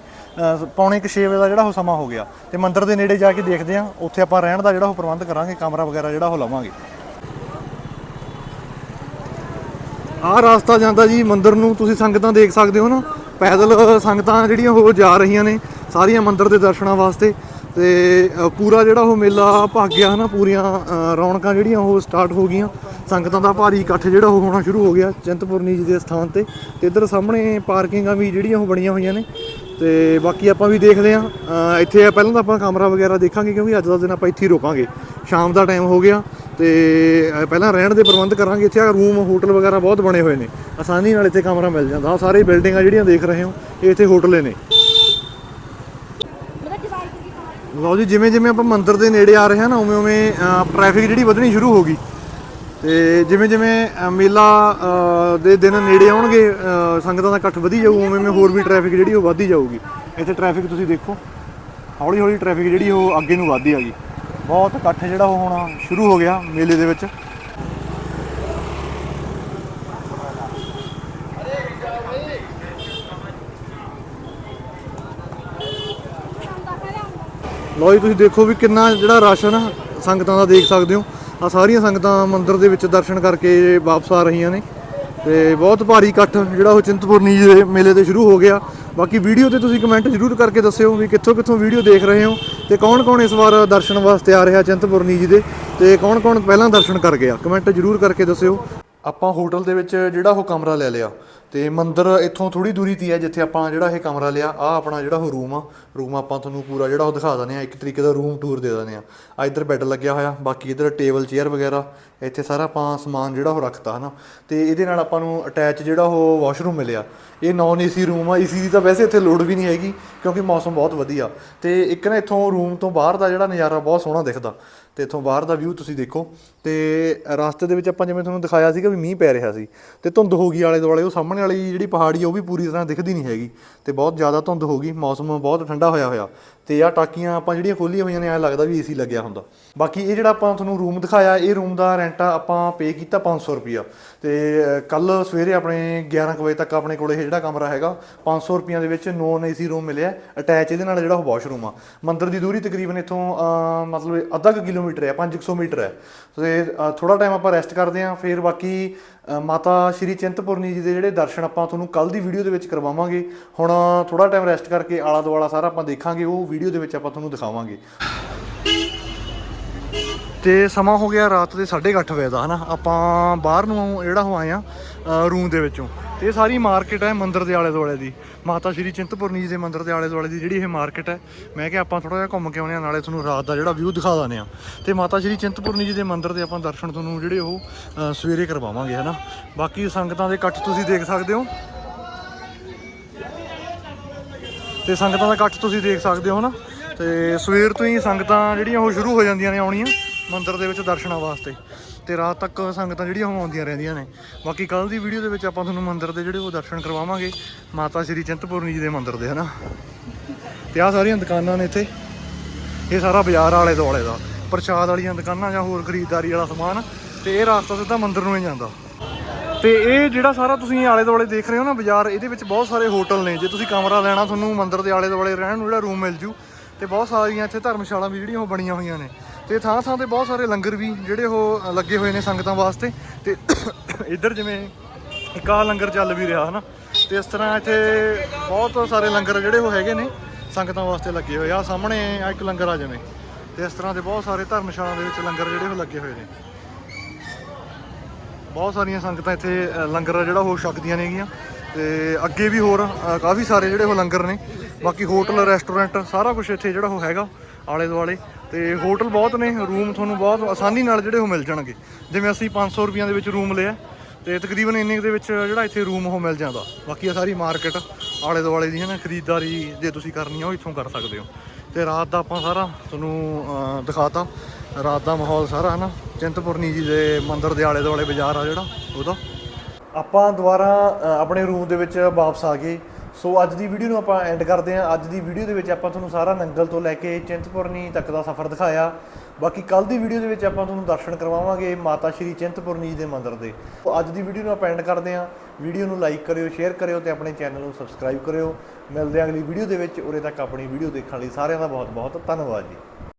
ਪੌਣੇ 6 ਵਜੇ ਦਾ ਜਿਹੜਾ ਉਹ ਸਮਾਂ ਹੋ ਗਿਆ। ਤੇ ਮੰਦਿਰ ਦੇ ਨੇੜੇ ਜਾ ਕੇ ਦੇਖਦੇ ਆ ਉੱਥੇ ਆਪਾਂ ਰਹਿਣ ਦਾ ਜਿਹੜਾ ਉਹ ਪ੍ਰਬੰਧ ਕਰਾਂਗੇ, ਕਮਰਾ ਵਗੈਰਾ ਜਿਹੜਾ ਉਹ ਲਵਾਂਗੇ। ਆਹ ਰਸਤਾ ਜਾਂਦਾ ਜੀ, ਮੰਦਿਰ ਨੂੰ ਤੁਸੀਂ ਸੰਗਤਾਂ ਦੇਖ ਸਕਦੇ ਹੋ ਨਾ। ਪੈਦਲ ਸੰਗਤਾਂ ਜਿਹੜੀਆਂ ਉਹ ਜਾ ਰਹੀਆਂ ਨੇ ਸਾਰੀਆਂ ਮੰਦਿਰ ਦੇ ਦਰਸ਼ਨਾਂ ਵਾਸਤੇ। ਤੇ ਪੂਰਾ ਜਿਹੜਾ ਉਹ ਮੇਲਾ ਭੱਗ ਗਿਆ ਨਾ ਪੂਰੀਆਂ ਰੌਣਕਾਂ ਜਿਹੜੀਆਂ ਉਹ ਸਟਾਰਟ ਹੋ ਗਈਆਂ। ਸੰਗਤਾਂ ਦਾ ਭਾਰੀ ਇਕੱਠ ਜਿਹੜਾ ਉਹ ਹੋਣਾ ਸ਼ੁਰੂ ਹੋ ਗਿਆ ਚਿੰਤਪੁਰਨੀ ਜੀ ਦੇ ਸਥਾਨ ਤੇ। ਤੇ ਇੱਧਰ ਸਾਹਮਣੇ ਪਾਰਕਿੰਗਾਂ ਵੀ ਜਿਹੜੀਆਂ ਉਹ ਬਣੀਆਂ ਹੋਈਆਂ ਨੇ। ਤੇ ਬਾਕੀ ਆਪਾਂ ਵੀ ਦੇਖਦੇ ਆਂ ਇੱਥੇ ਪਹਿਲਾਂ ਤਾਂ ਆਪਾਂ ਕਮਰਾ ਵਗੈਰਾ ਦੇਖਾਂਗੇ ਕਿਉਂਕਿ ਅੱਜ ਦਾ ਦਿਨ ਆਪਾਂ ਇੱਥੇ ਹੀ ਰੁਕਾਂਗੇ। ਸ਼ਾਮ ਦਾ ਟਾਈਮ ਹੋ ਗਿਆ। ਤੇ ਪਹਿਲਾਂ ਰਹਿਣ ਦੇ ਪ੍ਰਬੰਧ ਕਰਾਂਗੇ। ਇੱਥੇ ਆ ਰੂਮ ਹੋਟਲ ਵਗੈਰਾ ਬਹੁਤ ਬਣੇ ਹੋਏ ਨੇ। ਆਸਾਨੀ ਨਾਲ ਇੱਥੇ ਕਮਰਾ ਮਿਲ ਜਾਂਦਾ। ਆਹ ਸਾਰੇ ਬਿਲਡਿੰਗਾਂ ਜਿਹੜੀਆਂ ਦੇਖ ਰਹੇ ਹੋ, ਇਹ ਇੱਥੇ ਹੋਟਲੇ ਨੇ। ਲਓ ਜੀ, ਜਿਵੇਂ ਜਿਵੇਂ ਆਪਾਂ ਮੰਦਿਰ ਦੇ ਨੇੜੇ ਆ ਰਹੇ ਹਾਂ ਨਾ, ਉਵੇਂ ਉਵੇਂ ਟ੍ਰੈਫਿਕ ਜਿਹੜੀ ਵਧਣੀ ਸ਼ੁਰੂ ਹੋ ਗਈ। ਤੇ ਜਿਵੇਂ ਜਿਵੇਂ ਮੇਲਾ ਦੇ ਦਿਨ ਨੇੜੇ ਆਉਣਗੇ ਸੰਗਤਾਂ ਦਾ ਇਕੱਠ ਵਧੀ ਜਾਊ, ਉਵੇਂ ਉਵੇਂ ਹੋਰ ਵੀ ਟ੍ਰੈਫਿਕ ਜਿਹੜੀ ਉਹ ਵਧਦੀ ਜਾਊਗੀ। ਇੱਥੇ ਟ੍ਰੈਫਿਕ ਤੁਸੀਂ ਦੇਖੋ। ਹੌਲੀ ਹੌਲੀ ਟ੍ਰੈਫਿਕ ਜਿਹੜੀ ਉਹ ਅੱਗੇ ਨੂੰ ਵਧਦੀ ਗਈ। ਬਹੁਤ ਇਕੱਠ ਜਿਹੜਾ ਉਹ ਹੋਣਾ ਸ਼ੁਰੂ ਹੋ ਗਿਆ ਮੇਲੇ ਦੇ ਵਿੱਚ। ਲਓ ਜੀ, ਤੁਸੀਂ ਦੇਖੋ ਵੀ ਕਿੰਨਾ ਜਿਹੜਾ ਰਸ਼ ਹੈ ਸੰਗਤਾਂ ਦਾ ਦੇਖ ਸਕਦੇ ਹੋ। ਆ ਸਾਰੀਆਂ ਸੰਗਤਾਂ ਮੰਦਿਰ ਦੇ ਵਿੱਚ ਦਰਸ਼ਨ ਕਰਕੇ ਵਾਪਸ ਆ ਰਹੀਆਂ ਨੇ। ਤੇ ਬਹੁਤ ਭਾਰੀ ਇਕੱਠ ਜਿਹੜਾ ਉਹ ਚਿੰਤਪੁਰਨੀ ਜੀ ਦੇ ਮੇਲੇ ਤੇ ਸ਼ੁਰੂ ਹੋ ਗਿਆ। ਬਾਕੀ ਵੀਡੀਓ ਤੇ ਤੁਸੀਂ ਕਮੈਂਟ ਜ਼ਰੂਰ ਕਰਕੇ ਦੱਸਿਓ ਵੀ ਕਿੱਥੋਂ ਕਿੱਥੋਂ ਵੀਡੀਓ ਦੇਖ ਰਹੇ ਹੋ ਤੇ ਕੌਣ-ਕੌਣ ਇਸ ਵਾਰ ਦਰਸ਼ਨ ਵਾਸਤੇ ਆ ਰਿਹਾ ਚਿੰਤਪੁਰਨੀ ਜੀ ਦੇ ਤੇ ਕੌਣ-ਕੌਣ ਪਹਿਲਾਂ ਦਰਸ਼ਨ ਕਰ ਗਿਆ। ਕਮੈਂਟ ਜ਼ਰੂਰ ਕਰਕੇ ਦੱਸਿਓ। ਆਪਾਂ ਹੋਟਲ ਦੇ ਵਿੱਚ ਜਿਹੜਾ ਉਹ ਕਮਰਾ ਲੈ ਲਿਆ। ਤੇ ਮੰਦਿਰ ਇੱਥੋਂ ਥੋੜੀ ਦੂਰੀ ਤੇ ਹੈ, ਜਿੱਥੇ ਆਪਾਂ ਜਿਹੜਾ ਇਹ ਕਮਰਾ ਲਿਆ ਆ ਆਪਣਾ ਜਿਹੜਾ ਉਹ ਰੂਮ ਆ। ਰੂਮ ਆਪਾਂ ਤੁਹਾਨੂੰ ਪੂਰਾ ਜਿਹੜਾ ਉਹ ਦਿਖਾ ਦਿੰਦੇ ਆ ਇੱਕ ਤਰੀਕੇ ਦਾ ਰੂਮ ਟੂਰ ਦੇ ਦਿੰਦੇ ਆ ਆ ਇੱਧਰ ਬੈੱਡ ਲੱਗਿਆ ਹੋਇਆ, ਬਾਕੀ ਇੱਧਰ ਟੇਬਲ ਚੇਅਰ ਵਗੈਰਾ, ਇੱਥੇ ਸਾਰਾ ਆਪਾਂ ਸਮਾਨ ਜਿਹੜਾ ਉਹ ਰੱਖਤਾ, ਹਨਾ। ਤੇ ਇਹਦੇ ਨਾਲ ਆਪਾਂ ਨੂੰ ਅਟੈਚ ਜਿਹੜਾ ਉਹ ਵਾਸ਼ਰੂਮ ਮਿਲਿਆ। ਇਹ ਨਾਨ ਏਸੀ ਰੂਮ ਆ ਏਸੀ ਦੀ ਤਾਂ ਵੈਸੇ ਇੱਥੇ ਲੋੜ ਵੀ ਨਹੀਂ ਹੈਗੀ, ਕਿਉਂਕਿ ਮੌਸਮ ਬਹੁਤ ਵਧੀਆ। ਤੇ ਇੱਕ ਨਾ ਇੱਥੋਂ ਰੂਮ ਤੋਂ ਬਾਹਰ ਦਾ ਜਿਹੜਾ ਨਜ਼ਾਰਾ ਬਹੁਤ ਸੋਹਣਾ ਦਿਖਦਾ। ਤੇ ਇੱਥੋਂ ਬਾਹਰ ਦਾ ਵਿਊ ਤੁਸੀਂ ਦੇਖੋ। ਤੇ ਰਸਤੇ ਦੇ ਵਿੱਚ ਆਪਾਂ ਜਿਵੇਂ ਤੁਹਾਨੂੰ ਦਿਖਾਇਆ ਸੀਗਾ ਵੀ ਮੀਂਹ ਪੈ ਰਿਹਾ ਸੀ। ਤੇ ਧੁੰਦ ਹੋ ਗਈ ਆਲੇ ਦੁਆਲੇ ਉਹ ਸਾਹਮਣੇ ਵਾਲੀ ਜਿਹੜੀ ਪਹਾੜੀ ਆ, ਉਹ ਵੀ ਪੂਰੀ ਤਰ੍ਹਾਂ ਦਿਖਦੀ ਨਹੀਂ ਹੈਗੀ ਤੇ ਬਹੁਤ ਜ਼ਿਆਦਾ ਧੁੰਦ ਹੋ ਗਈ, ਮੌਸਮ ਬਹੁਤ ਠੰਡਾ ਹੋਇਆ ਹੋਇਆ। ਤੇ ਆ ਟਾਕੀਆਂ ਆਪਾਂ ਜਿਹੜੀਆਂ ਖੋਲੀਆਂ ਹੋਈਆਂ ਨੇ, ਐ ਲੱਗਦਾ ਵੀ ਏਸੀ ਲੱਗਿਆ ਹੁੰਦਾ। ਬਾਕੀ ਇਹ ਜਿਹੜਾ ਆਪਾਂ ਤੁਹਾਨੂੰ ਰੂਮ ਦਿਖਾਇਆ, ਇਹ ਰੂਮ ਦਾ ਰੈਂਟ ਆਪਾਂ ਪੇ ਕੀਤਾ 500 ਰੁਪਿਆ ਤੇ ਕੱਲ ਸਵੇਰੇ ਆਪਣੇ 11 ਕੁ ਵਜੇ ਤੱਕ ਆਪਣੇ ਕੋਲ ਇਹ ਜਿਹੜਾ ਕਮਰਾ ਹੈਗਾ 500 ਰੁਪਈਆਂ ਦੇ ਵਿੱਚ ਨੋਨ ਏਸੀ ਰੂਮ ਮਿਲਿਆ। ਅਟੈਚ ਇਹਦੇ ਨਾਲ ਜਿਹੜਾ ਉਹ ਵਾਸ਼ਰੂਮ ਆ। ਮੰਦਿਰ ਦੀ ਦੂਰੀ ਤਕਰੀਬਨ ਇੱਥੋਂ ਮਤਲਬ ਅੱਧਾ ਕੁ ਕਿਲੋਮੀਟਰ ਹੈ 500 ਮੀਟਰ ਹੈ। ਤੇ ਥੋੜਾ ਟਾਈਮ ਆਪਾਂ ਰੈਸਟ ਕਰਦੇ ਹਾਂ, ਫਿਰ ਬਾਕੀ ਮਾਤਾ ਸ਼੍ਰੀ ਚਿੰਤਪੁਰਨੀ ਜੀ ਦੇ ਜਿਹੜੇ ਦਰਸ਼ਨ ਆਪਾਂ ਤੁਹਾਨੂੰ ਕੱਲ ਦੀ ਵੀਡੀਓ ਦੇ ਵਿੱਚ ਕਰਵਾਵਾਂਗੇ। ਹੁਣ ਥੋੜਾ ਟਾਈਮ ਰੈਸਟ ਕਰਕੇ ਆਲਾ ਦੁਆਲਾ ਸਾਰਾ ਆਪਾਂ ਦੇਖਾਂਗੇ, ਉਹ ਵੀਡੀਓ ਦੇ ਵਿੱਚ ਆਪਾਂ ਤੁਹਾਨੂੰ ਦਿਖਾਵਾਂਗੇ। ਤੇ ਸਮਾਂ ਹੋ ਗਿਆ ਰਾਤ ਦੇ 8:30 ਵਜੇ ਦਾ, ਹਨਾ? ਆਪਾਂ ਬਾਹਰ ਨੂੰ ਜਿਹੜਾ ਹੋ ਆਏ ਆ ਰੂਮ ਦੇ ਵਿੱਚੋਂ। ਤੇ ਇਹ ਸਾਰੀ ਮਾਰਕੀਟ ਹੈ ਮੰਦਿਰ ਦੇ ਆਲੇ ਦੁਆਲੇ ਦੀ। ਮਾਤਾ ਸ਼੍ਰੀ ਚਿੰਤਪੁਰਨੀ ਜੀ ਦੇ ਮੰਦਿਰ ਦੇ ਆਲੇ ਦੁਆਲੇ ਦੀ ਜਿਹੜੀ ਇਹ ਮਾਰਕੀਟ ਹੈ ਮੈਂ ਕਿਹਾ ਆਪਾਂ ਥੋੜਾ ਜਿਹਾ ਘੁੰਮ ਕੇ ਆਉਣੇ ਆ, ਨਾਲੇ ਤੁਹਾਨੂੰ ਰਾਤ ਦਾ ਜਿਹੜਾ ਵਿਊ ਦਿਖਾ ਦਾਨੇ ਆ। ਤੇ ਮਾਤਾ ਸ਼੍ਰੀ ਚਿੰਤਪੁਰਨੀ ਜੀ ਦੇ ਮੰਦਿਰ ਦੇ ਆਪਾਂ ਦਰਸ਼ਨ ਤੁਹਾਨੂੰ ਜਿਹੜੇ ਉਹ ਸਵੇਰੇ ਕਰਵਾਵਾਂਗੇ, ਹਨਾ? ਬਾਕੀ ਸੰਗਤਾਂ ਦੇ ਇਕੱਠ ਤੁਸੀਂ ਦੇਖ ਸਕਦੇ ਹੋ। ਤੇ ਸੰਗਤਾਂ ਦਾ ਇਕੱਠ ਤੁਸੀਂ ਦੇਖ ਸਕਦੇ ਹੋ ਨਾ ਤੇ ਸਵੇਰ ਤੋਂ ਹੀ ਸੰਗਤਾਂ ਜਿਹੜੀਆਂ ਉਹ ਸ਼ੁਰੂ ਹੋ ਜਾਂਦੀਆਂ ਨੇ ਆਉਣੀਆਂ ਮੰਦਿਰ ਦੇ ਵਿੱਚ ਦਰਸ਼ਨਾਂ ਵਾਸਤੇ। ਤੇ ਰਾਤ ਤੱਕ ਸੰਗਤਾਂ ਜਿਹੜੀਆਂ ਉਹ ਆਉਂਦੀਆਂ ਰਹਿੰਦੀਆਂ ਨੇ। ਬਾਕੀ ਕੱਲ ਦੀ ਵੀਡੀਓ ਦੇ ਵਿੱਚ ਆਪਾਂ ਤੁਹਾਨੂੰ ਮੰਦਿਰ ਦੇ ਜਿਹੜੇ ਉਹ ਦਰਸ਼ਨ ਕਰਵਾਵਾਂਗੇ। ਮਾਤਾ ਸ਼੍ਰੀ ਚਿੰਤਪੁਰਨੀ ਜੀ ਦੇ ਮੰਦਿਰ ਦੇ ਹਨਾ? ਤੇ ਆਹ ਸਾਰੀਆਂ ਦੁਕਾਨਾਂ ਨੇ ਇੱਥੇ। ਇਹ ਸਾਰਾ ਬਾਜ਼ਾਰ ਆਲੇ ਦੁਆਲੇ ਦਾ। ਪ੍ਰਸ਼ਾਦ ਵਾਲੀਆਂ ਦੁਕਾਨਾਂ ਜਾਂ ਹੋਰ ਖਰੀਦਦਾਰੀ ਵਾਲਾ ਸਮਾਨ। ਤੇ ਇਹ ਰਸਤਾ ਸਿੱਧਾ ਮੰਦਿਰ ਨੂੰ ਹੀ ਜਾਂਦਾ। ਤੇ ਇਹ ਜਿਹੜਾ ਸਾਰਾ ਤੁਸੀਂ ਆਲੇ ਦੁਆਲੇ ਦੇਖ ਰਹੇ ਹੋ ਨਾ ਬਾਜ਼ਾਰ, ਇਹਦੇ ਵਿੱਚ ਬਹੁਤ ਸਾਰੇ ਹੋਟਲ ਨੇ। ਜੇ ਤੁਸੀਂ ਕਮਰਾ ਲੈਣਾ ਤੁਹਾਨੂੰ ਮੰਦਿਰ ਦੇ ਆਲੇ ਦੁਆਲੇ ਰਹਿਣ ਨੂੰ ਜਿਹੜਾ ਰੂਮ ਮਿਲ ਜੂ, ਤੇ ਬਹੁਤ ਸਾਰੀਆਂ ਇੱਥੇ ਧਰਮਸ਼ਾਲਾ ਵੀ ਜਿਹੜੀਆਂ ਉਹ ਬਣੀਆਂ ਹੋਈਆਂ ਨੇ। ਤੇ ਥਾਂ ਥਾਂ ਤੇ ਬਹੁਤ ਸਾਰੇ ਲੰਗਰ ਵੀ ਜਿਹੜੇ ਉਹ ਲੱਗੇ ਹੋਏ ਨੇ ਸੰਗਤਾਂ ਵਾਸਤੇ। ਤੇ ਇੱਧਰ ਜਿਵੇਂ ਇੱਕ ਆਹ ਲੰਗਰ ਚੱਲ ਵੀ ਰਿਹਾ, ਹਨਾ? ਤੇ ਇਸ ਤਰ੍ਹਾਂ ਇੱਥੇ ਬਹੁਤ ਸਾਰੇ ਲੰਗਰ ਜਿਹੜੇ ਉਹ ਹੈਗੇ ਨੇ, ਸੰਗਤਾਂ ਵਾਸਤੇ ਲੱਗੇ ਹੋਏ। ਆ ਸਾਹਮਣੇ ਆ ਇੱਕ ਲੰਗਰ ਆ ਜਿਵੇਂ। ਤੇ ਇਸ ਤਰ੍ਹਾਂ ਦੇ ਬਹੁਤ ਸਾਰੇ ਧਰਮਸ਼ਾਲਾ ਦੇ ਵਿੱਚ ਲੰਗਰ ਜਿਹੜੇ ਉਹ ਲੱਗੇ ਹੋਏ ਨੇ। ਬਹੁਤ ਸਾਰੀਆਂ ਸੰਗਤਾਂ ਇੱਥੇ ਲੰਗਰ ਜਿਹੜਾ ਉਹ ਛਕਦੀਆਂ ਨੇਗੀਆਂ ਤੇ ਅੱਗੇ ਵੀ ਹੋਰ ਕਾਫੀ ਸਾਰੇ ਜਿਹੜੇ ਉਹ ਲੰਗਰ ਨੇ। ਬਾਕੀ ਹੋਟਲ ਰੈਸਟੋਰੈਂਟ ਸਾਰਾ ਕੁਝ ਇੱਥੇ ਜਿਹੜਾ ਉਹ ਹੈਗਾ ਆਲੇ ਦੁਆਲੇ ਤੇ ਹੋਟਲ ਬਹੁਤ ਨੇ ਰੂਮ ਤੁਹਾਨੂੰ ਬਹੁਤ ਆਸਾਨੀ ਨਾਲ ਜਿਹੜੇ ਉਹ ਮਿਲ ਜਾਣਗੇ। ਜਿਵੇਂ ਅਸੀਂ 500 ਰੁਪਈਆਂ ਦੇ ਵਿੱਚ ਰੂਮ ਲਿਆ ਤੇ ਤਕਰੀਬਨ ਇੰਨੇ ਕੁ ਦੇ ਵਿੱਚ ਜਿਹੜਾ ਇੱਥੇ ਰੂਮ ਉਹ ਮਿਲ ਜਾਂਦਾ। ਬਾਕੀ ਆ ਸਾਰੀ ਮਾਰਕੀਟ ਆਲੇ ਦੁਆਲੇ ਦੀ ਹੈ ਨਾ ਖਰੀਦਦਾਰੀ ਜੇ ਤੁਸੀਂ ਕਰਨੀ ਆ ਉਹ ਇੱਥੋਂ ਕਰ ਸਕਦੇ ਹੋ। ਤੇ ਰਾਤ ਦਾ ਆਪਾਂ ਸਾਰਾ ਤੁਹਾਨੂੰ ਅ, ਦਿਖਾਤਾ। ਰਾਤ ਦਾ ਮਾਹੌਲ ਸਾਰਾ ਹੈ ਨਾ। ਚਿੰਤਪੁਰਨੀ ਜੀ ਦੇ ਮੰਦਿਰ ਦੇ ਆਲੇ ਦੁਆਲੇ ਬਾਜ਼ਾਰ ਆ ਜਿਹੜਾ ਉਹਦਾ ਆਪਾਂ ਦੁਬਾਰਾ ਆਪਣੇ ਰੂਮ ਦੇ ਵਿੱਚ ਵਾਪਸ ਆ ਗਏ। ਸੋ ਅੱਜ ਦੀ ਵੀਡੀਓ ਨੂੰ ਆਪਾਂ ਐਂਡ ਕਰਦੇ ਹਾਂ। ਅੱਜ ਦੀ ਵੀਡੀਓ ਦੇ ਵਿੱਚ ਆਪਾਂ ਤੁਹਾਨੂੰ ਸਾਰਾ ਨੰਗਲ ਤੋਂ ਲੈ ਕੇ ਚਿੰਤਪੁਰਨੀ ਤੱਕ ਦਾ ਸਫ਼ਰ ਦਿਖਾਇਆ। ਬਾਕੀ ਕੱਲ ਦੀ ਵੀਡੀਓ ਦੇ ਵਿੱਚ ਆਪਾਂ ਤੁਹਾਨੂੰ ਦਰਸ਼ਨ ਕਰਵਾਵਾਂਗੇ ਮਾਤਾ ਸ਼੍ਰੀ ਚਿੰਤਪੁਰਨੀ ਜੀ ਦੇ ਮੰਦਿਰ ਦੇ। ਸੋ ਅੱਜ ਦੀ ਵੀਡੀਓ ਨੂੰ ਆਪਾਂ ਐਂਡ ਕਰਦੇ ਹਾਂ। ਵੀਡੀਓ ਨੂੰ ਲਾਈਕ ਕਰਿਓ ਸ਼ੇਅਰ ਕਰਿਓ ਤੇ ਆਪਣੇ ਚੈਨਲ ਨੂੰ ਸਬਸਕ੍ਰਾਈਬ ਕਰਿਓ। ਮਿਲਦੇ ਹਾਂ ਅਗਲੀ ਵੀਡੀਓ ਦੇ ਵਿੱਚ। ਉਰੇ ਤੱਕ ਆਪਣੀ ਵੀਡੀਓ ਦੇਖਣ ਲਈ ਸਾਰਿਆਂ ਦਾ ਬਹੁਤ ਬਹੁਤ ਧੰਨਵਾਦ ਜੀ।